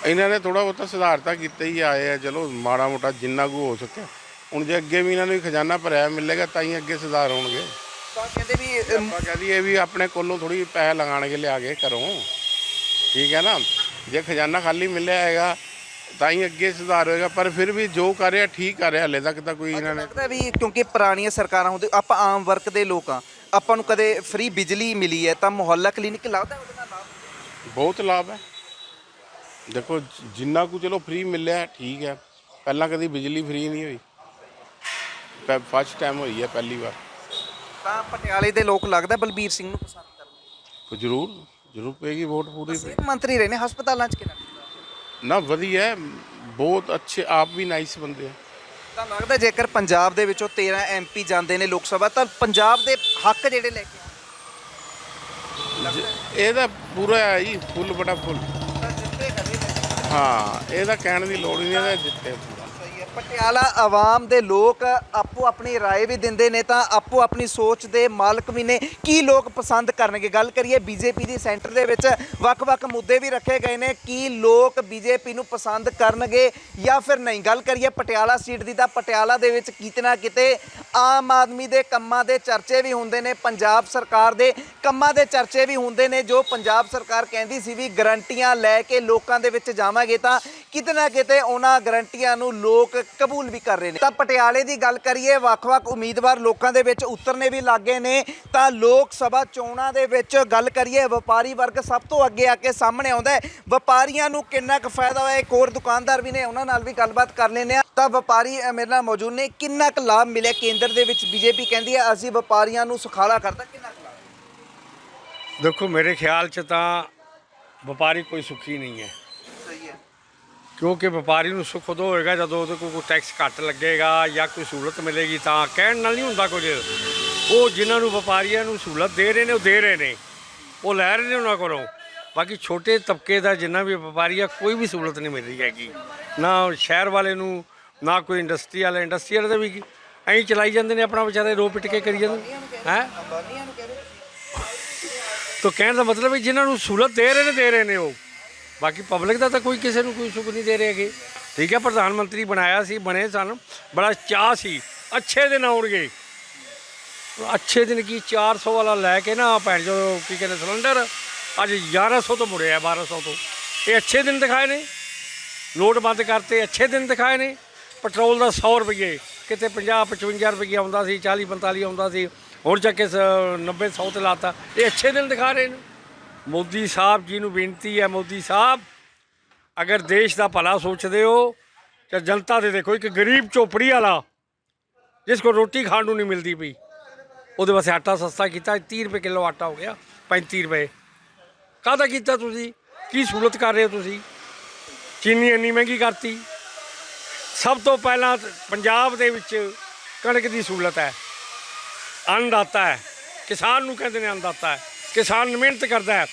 ਇਹਨਾਂ ਨੇ ਥੋੜਾ ਬਹੁਤਾ ਸੁਧਾਰ ਤਾਂ ਕੀਤਾ ਹੀ ਆਏ ਆ ਚਲੋ ਮਾੜਾ ਮੋਟਾ ਜਿੰਨਾ ਕੁ ਹੋ ਸਕਿਆ। ਹੁਣ ਜੇ ਅੱਗੇ ਵੀ ਇਹਨਾਂ ਨੂੰ ਖਜ਼ਾਨਾ ਭਰਿਆ ਮਿਲੇਗਾ ਤਾਂ ਹੀ ਅੱਗੇ ਸੁਧਾਰ ਹੋਣਗੇ। ਤਾਂ ਕਹਿੰਦੇ ਵੀ ਅਮ, ਆਪਾਂ ਕਹਿ ਦਈਏ ਵੀ ਆਪਣੇ ਕੋਲੋਂ ਥੋੜੀ ਪੈਸੇ ਲਗਾਣਗੇ ਲਿਆ ਕੇ ਘਰੋਂ। ਠੀਕ ਹੈ ਨਾ? ਜੇ ਖਜ਼ਾਨਾ ਖਾਲੀ ਮਿਲਿਆ ਹੈਗਾ ਤਾਂ ਹੀ ਅੱਗੇ ਸੁਧਾਰ ਹੋਏਗਾ। ਪਰ ਫਿਰ ਵੀ ਜੋ ਕਰ ਰਿਹਾ ਠੀਕ ਕਰ ਰਿਹਾ ਹਲੇ ਤੱਕ ਤਾਂ ਕੋਈ ਇਹਨਾਂ ਨੇ ਲੱਗਦਾ ਵੀ ਕਿਉਂਕਿ ਪੁਰਾਣੀਆਂ ਸਰਕਾਰਾਂ ਹੁੰਦੇ ਆਪਾਂ ਆਮ ਵਰਗ ਦੇ ਲੋਕ ਆ ਆਪਾਂ ਨੂੰ ਕਦੇ ਫ੍ਰੀ ਬਿਜਲੀ ਮਿਲੀ ਹੈ ਤਾਂ ਮੁਹੱਲਾ ਕਲੀਨਿਕ ਲੱਗਦਾ ਉਹਦੇ ਨਾਲ ਲਾਭ? ਬਹੁਤ ਲਾਭ ਹੈ। ਦੇਖੋ ਜਿੰਨਾ ਕੁ ਚਲੋ ਫ੍ਰੀ ਮਿਲਿਆ ਠੀਕ ਹੈ। ਪਹਿਲਾਂ ਕਦੀ ਬਿਜਲੀ ਫ੍ਰੀ ਨਹੀਂ ਹੋਈ। ਫਸਟ ਟਾਈਮ ਹੋਈ ਹੈ ਪਹਿਲੀ ਵਾਰ। ਤਾਂ ਪਟਿਆਲੇ ਦੇ ਲੋਕ ਲੱਗਦਾ ਬਲਬੀਰ ਸਿੰਘ ਨੂੰ ਪਸੰਦ ਕਰਦੇ ਤਾਂ ਜ਼ਰੂਰ ਜ਼ਰੂਰ ਪਏਗੀ ਵੋਟ ਪੂਰੀ ਸਿਹਤ ਮੰਤਰੀ ਰਹੇ ਨੇ ਹਸਪਤਾਲਾਂ 'ਚ ਕਿਹਨਾਂ ਨਾ ਵਧੀਆ ਹੈ, ਬਹੁਤ ਅੱਛੇ ਆਪ ਵੀ ਨਾਈਸ ਬੰਦੇ ਆ। ਤਾਂ ਲੱਗਦਾ ਜੇਕਰ ਪੰਜਾਬ ਦੇ ਵਿੱਚੋਂ 13 ਐਮਪੀ ਜਾਂਦੇ ਨੇ ਲੋਕ ਸਭਾ ਤਾਂ ਪੰਜਾਬ ਦੇ ਹੱਕ ਜਿਹੜੇ ਲੈ ਕੇ ਇਹਦਾ ਪੂਰਾ ਹੈ ਜੀ ਫੁੱਲ ਬੜਾ ਫੁੱਲ ਹਾਂ ਇਹਦਾ ਕਹਿਣ ਦੀ ਲੋੜ ਹੀ ਨਹੀਂ ਇਹਦਾ ਜਿੱਤੇ। ਪਟਿਆਲਾ ਆਵਾਮ ਦੇ ਲੋਕ ਆਪੋ ਆਪਣੀ رائے ਵੀ ਦਿੰਦੇ ਨੇ ਤਾਂ ਆਪੋ ਆਪਣੀ ਸੋਚ ਦੇ ਮਾਲਕ ਵੀ ਨੇ ਕੀ ਲੋਕ ਪਸੰਦ ਕਰਨਗੇ ਗੱਲ ਕਰੀਏ ਬੀਜੇਪੀ ਦੀ ਸੈਂਟਰ ਦੇ ਵਿੱਚ ਵੱਖ-ਵੱਖ ਮੁੱਦੇ ਵੀ ਰੱਖੇ ਗਏ ਨੇ ਕੀ ਲੋਕ ਬੀਜੇਪੀ ਨੂੰ ਪਸੰਦ ਕਰਨਗੇ ਜਾਂ ਫਿਰ ਨਹੀਂ ਗੱਲ ਕਰੀਏ ਪਟਿਆਲਾ ਸੀਟ ਦੀ ਤਾਂ ਪਟਿਆਲਾ ਦੇ ਵਿੱਚ ਕਿਤੇ ਨਾ ਕਿਤੇ ਆਮ ਆਦਮੀ ਦੇ ਕੰਮਾਂ ਦੇ ਚਰਚੇ ਵੀ ਹੁੰਦੇ ਨੇ ਪੰਜਾਬ ਸਰਕਾਰ ਦੇ ਕੰਮਾਂ ਦੇ ਚਰਚੇ ਵੀ ਹੁੰਦੇ ਨੇ ਜੋ ਪੰਜਾਬ ਸਰਕਾਰ ਕਹਿੰਦੀ ਸੀ ਵੀ ਗਰੰਟੀਆਂ ਲੈ ਕੇ ਲੋਕਾਂ ਦੇ ਵਿੱਚ ਜਾਵਾਂਗੇ ਤਾਂ ਕਿਤੇ ਨਾ ਕਿਤੇ ਉਹਨਾਂ ਗਰੰਟੀਆਂ ਨੂੰ ਲੋਕ ਕਬੂਲ ਵੀ ਕਰ ਰਹੇ ਨੇ। ਤਾਂ ਪਟਿਆਲੇ ਦੀ ਗੱਲ ਕਰੀਏ, ਵੱਖ-ਵੱਖ ਉਮੀਦਵਾਰ ਲੋਕਾਂ ਦੇ ਵਿੱਚ ਉਤਰਨੇ ਵੀ ਲੱਗੇ ਨੇ। ਤਾਂ ਲੋਕ ਸਭਾ ਚੋਣਾਂ ਦੇ ਵਿੱਚ ਗੱਲ ਕਰੀਏ, ਵਪਾਰੀ ਵਰਗ ਸਭ ਤੋਂ ਅੱਗੇ ਆ ਕੇ ਸਾਹਮਣੇ ਆਉਂਦਾ ਹੈ। ਵਪਾਰੀਆਂ ਨੂੰ ਕਿੰਨਾ ਕੁ ਫਾਇਦਾ ਹੋਇਆ? ਇੱਕ ਹੋਰ ਦੁਕਾਨਦਾਰ ਵੀ ਨੇ, ਉਹਨਾਂ ਨਾਲ ਵੀ ਗੱਲਬਾਤ ਕਰ ਲੈਂਦੇ ਆ ਤਾਂ ਵਪਾਰੀ ਮੇਰੇ ਨਾਲ ਮੌਜੂਦ ਨੇ। ਕਿੰਨਾ ਕੁ ਲਾਭ ਮਿਲਿਆ? ਕੇਂਦਰ ਦੇ ਵਿੱਚ ਬੀਜੇਪੀ ਕਹਿੰਦੀ ਹੈ, ਅਸੀਂ ਵਪਾਰੀਆਂ ਨੂੰ ਸੁਖਾਲਾ ਕਰਦਾ। ਕਿੰਨਾ ਕੁ ਲਾਭ? ਦੇਖੋ, ਮੇਰੇ ਖਿਆਲ 'ਚ ਤਾਂ ਵਪਾਰੀ ਕੋਈ ਸੁਖੀ ਨਹੀਂ ਹੈ। ਕਿਉਂਕਿ ਵਪਾਰੀ ਨੂੰ ਸੁੱਖ ਉਦੋਂ ਹੋਏਗਾ ਜਦੋਂ ਉਹਦੇ ਕੋਲ ਕੋਈ ਟੈਕਸ ਘੱਟ ਲੱਗੇਗਾ ਜਾਂ ਕੋਈ ਸਹੂਲਤ ਮਿਲੇਗੀ ਤਾਂ ਕਹਿਣ ਨਾਲ ਨਹੀਂ ਹੁੰਦਾ ਕੁਝ। ਉਹ ਜਿਨ੍ਹਾਂ ਨੂੰ ਵਪਾਰੀਆਂ ਨੂੰ ਸਹੂਲਤ ਦੇ ਰਹੇ ਨੇ ਉਹ ਦੇ ਰਹੇ ਨੇ। ਉਹ ਲੈ ਰਹੇ ਨੇ ਉਹਨਾਂ ਕੋਲੋਂ। ਬਾਕੀ ਛੋਟੇ ਤਬਕੇ ਦਾ ਜਿੰਨਾ ਵੀ ਵਪਾਰੀ ਆ ਕੋਈ ਵੀ ਸਹੂਲਤ ਨਹੀਂ ਮਿਲ ਰਹੀ ਹੈਗੀ। ਨਾ ਸ਼ਹਿਰ ਵਾਲੇ ਨੂੰ ਨਾ ਕੋਈ ਇੰਡਸਟਰੀ ਵਾਲੇ। ਇੰਡਸਟਰੀ ਵਾਲੇ ਦਾ ਵੀ ਐਂ ਚਲਾਈ ਜਾਂਦੇ ਨੇ ਆਪਣਾ ਵਿਚਾਰੇ ਰੋ ਪਿੱਟ ਕੇ ਕਰੀ ਜਾਂਦੇ ਹੈ? ਤਾਂ ਕਹਿਣ ਦਾ ਮਤਲਬ ਹੈ ਜਿਨ੍ਹਾਂ ਨੂੰ ਸਹੂਲਤ ਦੇ ਰਹੇ ਨੇ ਦੇ ਰਹੇ ਨੇ ਉਹ। ਬਾਕੀ ਪਬਲਿਕ ਦਾ ਤਾਂ ਕੋਈ ਕਿਸੇ ਨੂੰ ਕੋਈ ਸੁੱਖ ਨਹੀਂ ਦੇ ਰਹੇ ਠੀਕ ਹੈ, ਪ੍ਰਧਾਨ ਮੰਤਰੀ ਬਣਾਇਆ ਸੀ, ਬਣੇ ਸਨ। ਬੜਾ ਚਾਹ ਸੀ। ਅੱਛੇ ਦਿਨ ਆਉਣਗੇ। ਅੱਛੇ ਦਿਨ ਕੀ 400 ਵਾਲਾ ਲੈ ਕੇ ਨਾ ਭੈਣ ਜੋ ਕੀ ਕਹਿੰਦੇ, ਸਿਲੰਡਰ। ਅੱਜ 1100 ਤੋਂ ਮੁੜਿਆ 1200 ਤੋਂ। ਇਹ ਅੱਛੇ ਦਿਨ ਦਿਖਾਏ ਨੇ। ਨੋਟ ਬੰਦ ਕਰਤੇ, ਅੱਛੇ ਦਿਨ ਦਿਖਾਏ ਨੇ। ਪੈਟਰੋਲ ਦਾ 100 ਰੁਪਏ ਕਿਤੇ 50 55 ਰੁਪਏ ਆਉਂਦਾ ਸੀ 40 45 ਆਉਂਦਾ ਸੀ। ਹੁਣ ਚੱਕ ਕੇ 90 100 ਤੇ ਲਾਤਾ। ਇਹ ਅੱਛੇ ਦਿਨ ਦਿਖਾ ਰਹੇ ਨੇ। ਮੋਦੀ ਸਾਹਿਬ ਜੀ ਨੂੰ ਬੇਨਤੀ ਹੈ, ਮੋਦੀ ਸਾਹਿਬ, ਅਗਰ ਦੇਸ਼ ਦਾ ਭਲਾ ਸੋਚਦੇ ਹੋ, ਤਾਂ ਜਨਤਾ ਦੇ ਦੇਖੋ, ਇੱਕ ਗਰੀਬ ਝੋਪੜੀ ਵਾਲਾ, ਜਿਸ ਕੋ ਰੋਟੀ ਖਾਣ ਨੂੰ ਨਹੀਂ ਮਿਲਦੀ ਪਈ, ਉਹਦੇ ਵਾਸਤੇ ਆਟਾ ਸਸਤਾ ਕੀਤਾ 30 ਰੁਪਏ ਕਿਲੋ ਆਟਾ ਹੋ ਗਿਆ 35 ਰੁਪਏ। ਕਾਹਦਾ ਕੀਤਾ ਤੁਸੀਂ? ਕੀ ਸਹੂਲਤ ਕਰ ਰਹੇ ਹੋ ਤੁਸੀਂ? ਚੀਨੀ ਇੰਨੀ ਮਹਿੰਗੀ ਕਰਤੀ। ਸਭ ਤੋਂ ਪਹਿਲਾਂ ਪੰਜਾਬ ਦੇ ਵਿੱਚ ਕਣਕ ਦੀ ਸਹੂਲਤ ਹੈ। ਅੰਨਦਾਤਾ ਹੈ। ਕਿਸਾਨ ਨੂੰ ਕਹਿੰਦੇ ਨੇ ਅੰਨਦਾਤਾ ਹੈ। ਕਿਸਾਨ ਮਿਹਨਤ ਕਰਦਾ ਹੈ।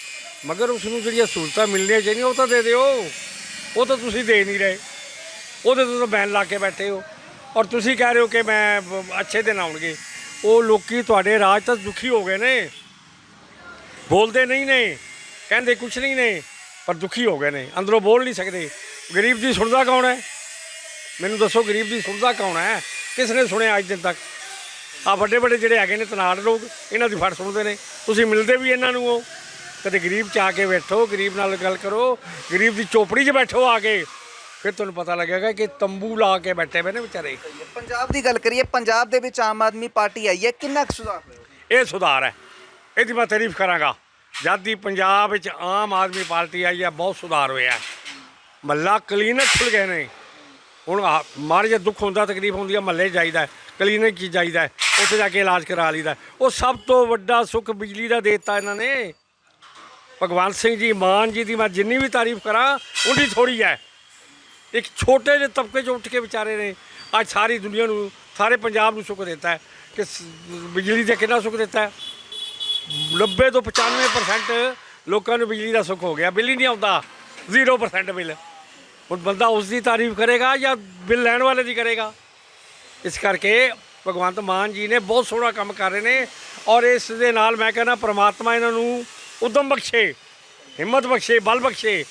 ਮਗਰ ਉਸ ਨੂੰ ਜਿਹੜੀਆਂ ਸਹੂਲਤਾਂ ਮਿਲਣੀਆਂ ਚਾਹੀਦੀਆਂ, ਉਹ ਤਾਂ ਦੇ ਦਿਓ। ਉਹ ਤਾਂ ਤੁਸੀਂ ਦੇ ਨਹੀਂ ਰਹੇ। ਉਹਦੇ ਤੋਂ ਤਾਂ ਬੈਨ ਲਾ ਕੇ ਬੈਠੇ ਹੋ। ਔਰ ਤੁਸੀਂ ਕਹਿ ਰਹੇ ਹੋ ਕਿ ਮੈਂ ਅੱਛੇ ਦਿਨ ਆਉਣਗੇ। ਉਹ ਲੋਕੀ ਤੁਹਾਡੇ ਰਾਜ ਤਾਂ ਦੁਖੀ ਹੋ ਗਏ ਨੇ। ਬੋਲਦੇ ਨਹੀਂ ਨੇ। ਕਹਿੰਦੇ ਕੁਛ ਨਹੀਂ ਨੇ, ਪਰ ਦੁਖੀ ਹੋ ਗਏ ਨੇ। ਅੰਦਰੋਂ ਬੋਲ ਨਹੀਂ ਸਕਦੇ। ਗਰੀਬ ਦੀ ਸੁਣਦਾ ਕੌਣ ਹੈ? ਮੈਨੂੰ ਦੱਸੋ, ਗਰੀਬ ਦੀ ਸੁਣਦਾ ਕੌਣ ਹੈ? ਕਿਸ ਨੇ ਸੁਣਿਆ ਅੱਜ ਦਿਨ ਤੱਕ? ਆ ਵੱਡੇ ਵੱਡੇ ਜਿਹੜੇ ਹੈਗੇ ਨੇ ਤਨਾੜ ਲੋਕ, ਇਹਨਾਂ ਦੀ ਫੜ ਸੁਣਦੇ ਨੇ। ਤੁਸੀਂ ਮਿਲਦੇ ਵੀ ਇਹਨਾਂ ਨੂੰ ਹੋ। ਕਦੇ ਗਰੀਬ ਚ ਆ ਕੇ ਬੈਠੋ ਗਰੀਬ ਨਾਲ ਗੱਲ ਕਰੋ ਗਰੀਬ ਦੀ ਚੋਪੜੀ 'ਚ ਬੈਠੋ ਆ ਕੇ। ਫਿਰ ਤੁਹਾਨੂੰ ਪਤਾ ਲੱਗੇਗਾ ਕਿ ਤੰਬੂ ਲਾ ਕੇ ਬੈਠੇ ਪਏ ਨੇ ਵਿਚਾਰੇ। ਪੰਜਾਬ ਦੀ ਗੱਲ ਕਰੀਏ ਪੰਜਾਬ ਦੇ ਵਿੱਚ ਆਮ ਆਦਮੀ ਪਾਰਟੀ ਆਈ ਹੈ ਕਿੰਨਾ ਕੁ ਸੁਧਾਰ ਹੋਇਆ? ਇਹ ਸੁਧਾਰ ਹੈ। ਇਹਦੀ ਮੈਂ ਤਾਰੀਫ ਕਰਾਂਗਾ। ਜਦ ਦੀ ਪੰਜਾਬ ਵਿੱਚ ਆਮ ਆਦਮੀ ਪਾਰਟੀ ਆਈ ਹੈ ਬਹੁਤ ਸੁਧਾਰ ਹੋਇਆ ਮੱਲਾ ਕਲੀਨਿਕ ਖੁੱਲ ਗਏ ਨੇ। ਹੁਣ ਮਾੜੇ ਜਿਹਾ ਦੁੱਖ ਹੁੰਦਾ ਤਕਲੀਫ ਹੁੰਦੀ ਹੈ ਮਹੱਲੇ ਜਾਈਦਾ ਕਲੀਨਿਕ 'ਚ ਜਾਈਦਾ ਉੱਥੇ ਜਾ ਕੇ ਇਲਾਜ ਕਰਾ ਲਈਦਾ। ਉਹ ਸਭ ਤੋਂ ਵੱਡਾ ਸੁੱਖ ਬਿਜਲੀ ਦਾ ਦੇ ਦਿੱਤਾ ਇਹਨਾਂ ਨੇ। ਭਗਵੰਤ ਸਿੰਘ ਜੀ, ਮਾਨ ਜੀ ਦੀ ਮੈਂ ਜਿੰਨੀ ਵੀ ਤਾਰੀਫ ਕਰਾਂ ਉਨੀ ਥੋੜੀ ਹੈ। ਇੱਕ ਛੋਟੇ ਜਿਹੇ ਤਬਕੇ 'ਚ ਉੱਠ ਕੇ ਵਿਚਾਰੇ ਨੇ ਅੱਜ ਸਾਰੀ ਦੁਨੀਆ ਨੂੰ, ਸਾਰੇ ਪੰਜਾਬ ਨੂੰ ਸੁੱਖ ਦਿੱਤਾ ਹੈ, ਕਿ ਬਿਜਲੀ ਦੇ ਕਿੰਨਾ ਸੁੱਖ ਦਿੱਤਾ ਹੈ। 90 ਤੋਂ 95% ਲੋਕਾਂ ਨੂੰ ਬਿਜਲੀ ਦਾ ਸੁੱਖ ਹੋ ਗਿਆ, ਬਿੱਲ ਹੀ ਨਹੀਂ ਆਉਂਦਾ 0% ਬਿੱਲ। ਹੁਣ ਬੰਦਾ ਉਸ ਦੀ ਤਾਰੀਫ ਕਰੇਗਾ ਜਾਂ ਬਿੱਲ ਲੈਣ ਵਾਲੇ ਦੀ ਕਰੇਗਾ? ਇਸ ਕਰਕੇ ਭਗਵੰਤ ਮਾਨ ਜੀ ਨੇ ਬਹੁਤ ਸੋਹਣਾ ਕੰਮ ਕਰ ਰਹੇ ਨੇ ਔਰ ਇਸ ਦੇ ਨਾਲ ਮੈਂ ਕਹਿੰਦਾ ਪ੍ਰਮਾਤਮਾ ਇਹਨਾਂ ਨੂੰ ਉਦਮ ਬਖਸ਼ੇ, ਹਿੰਮਤ ਬਖਸ਼ੇ, ਬਲ ਬਖਸ਼ੇ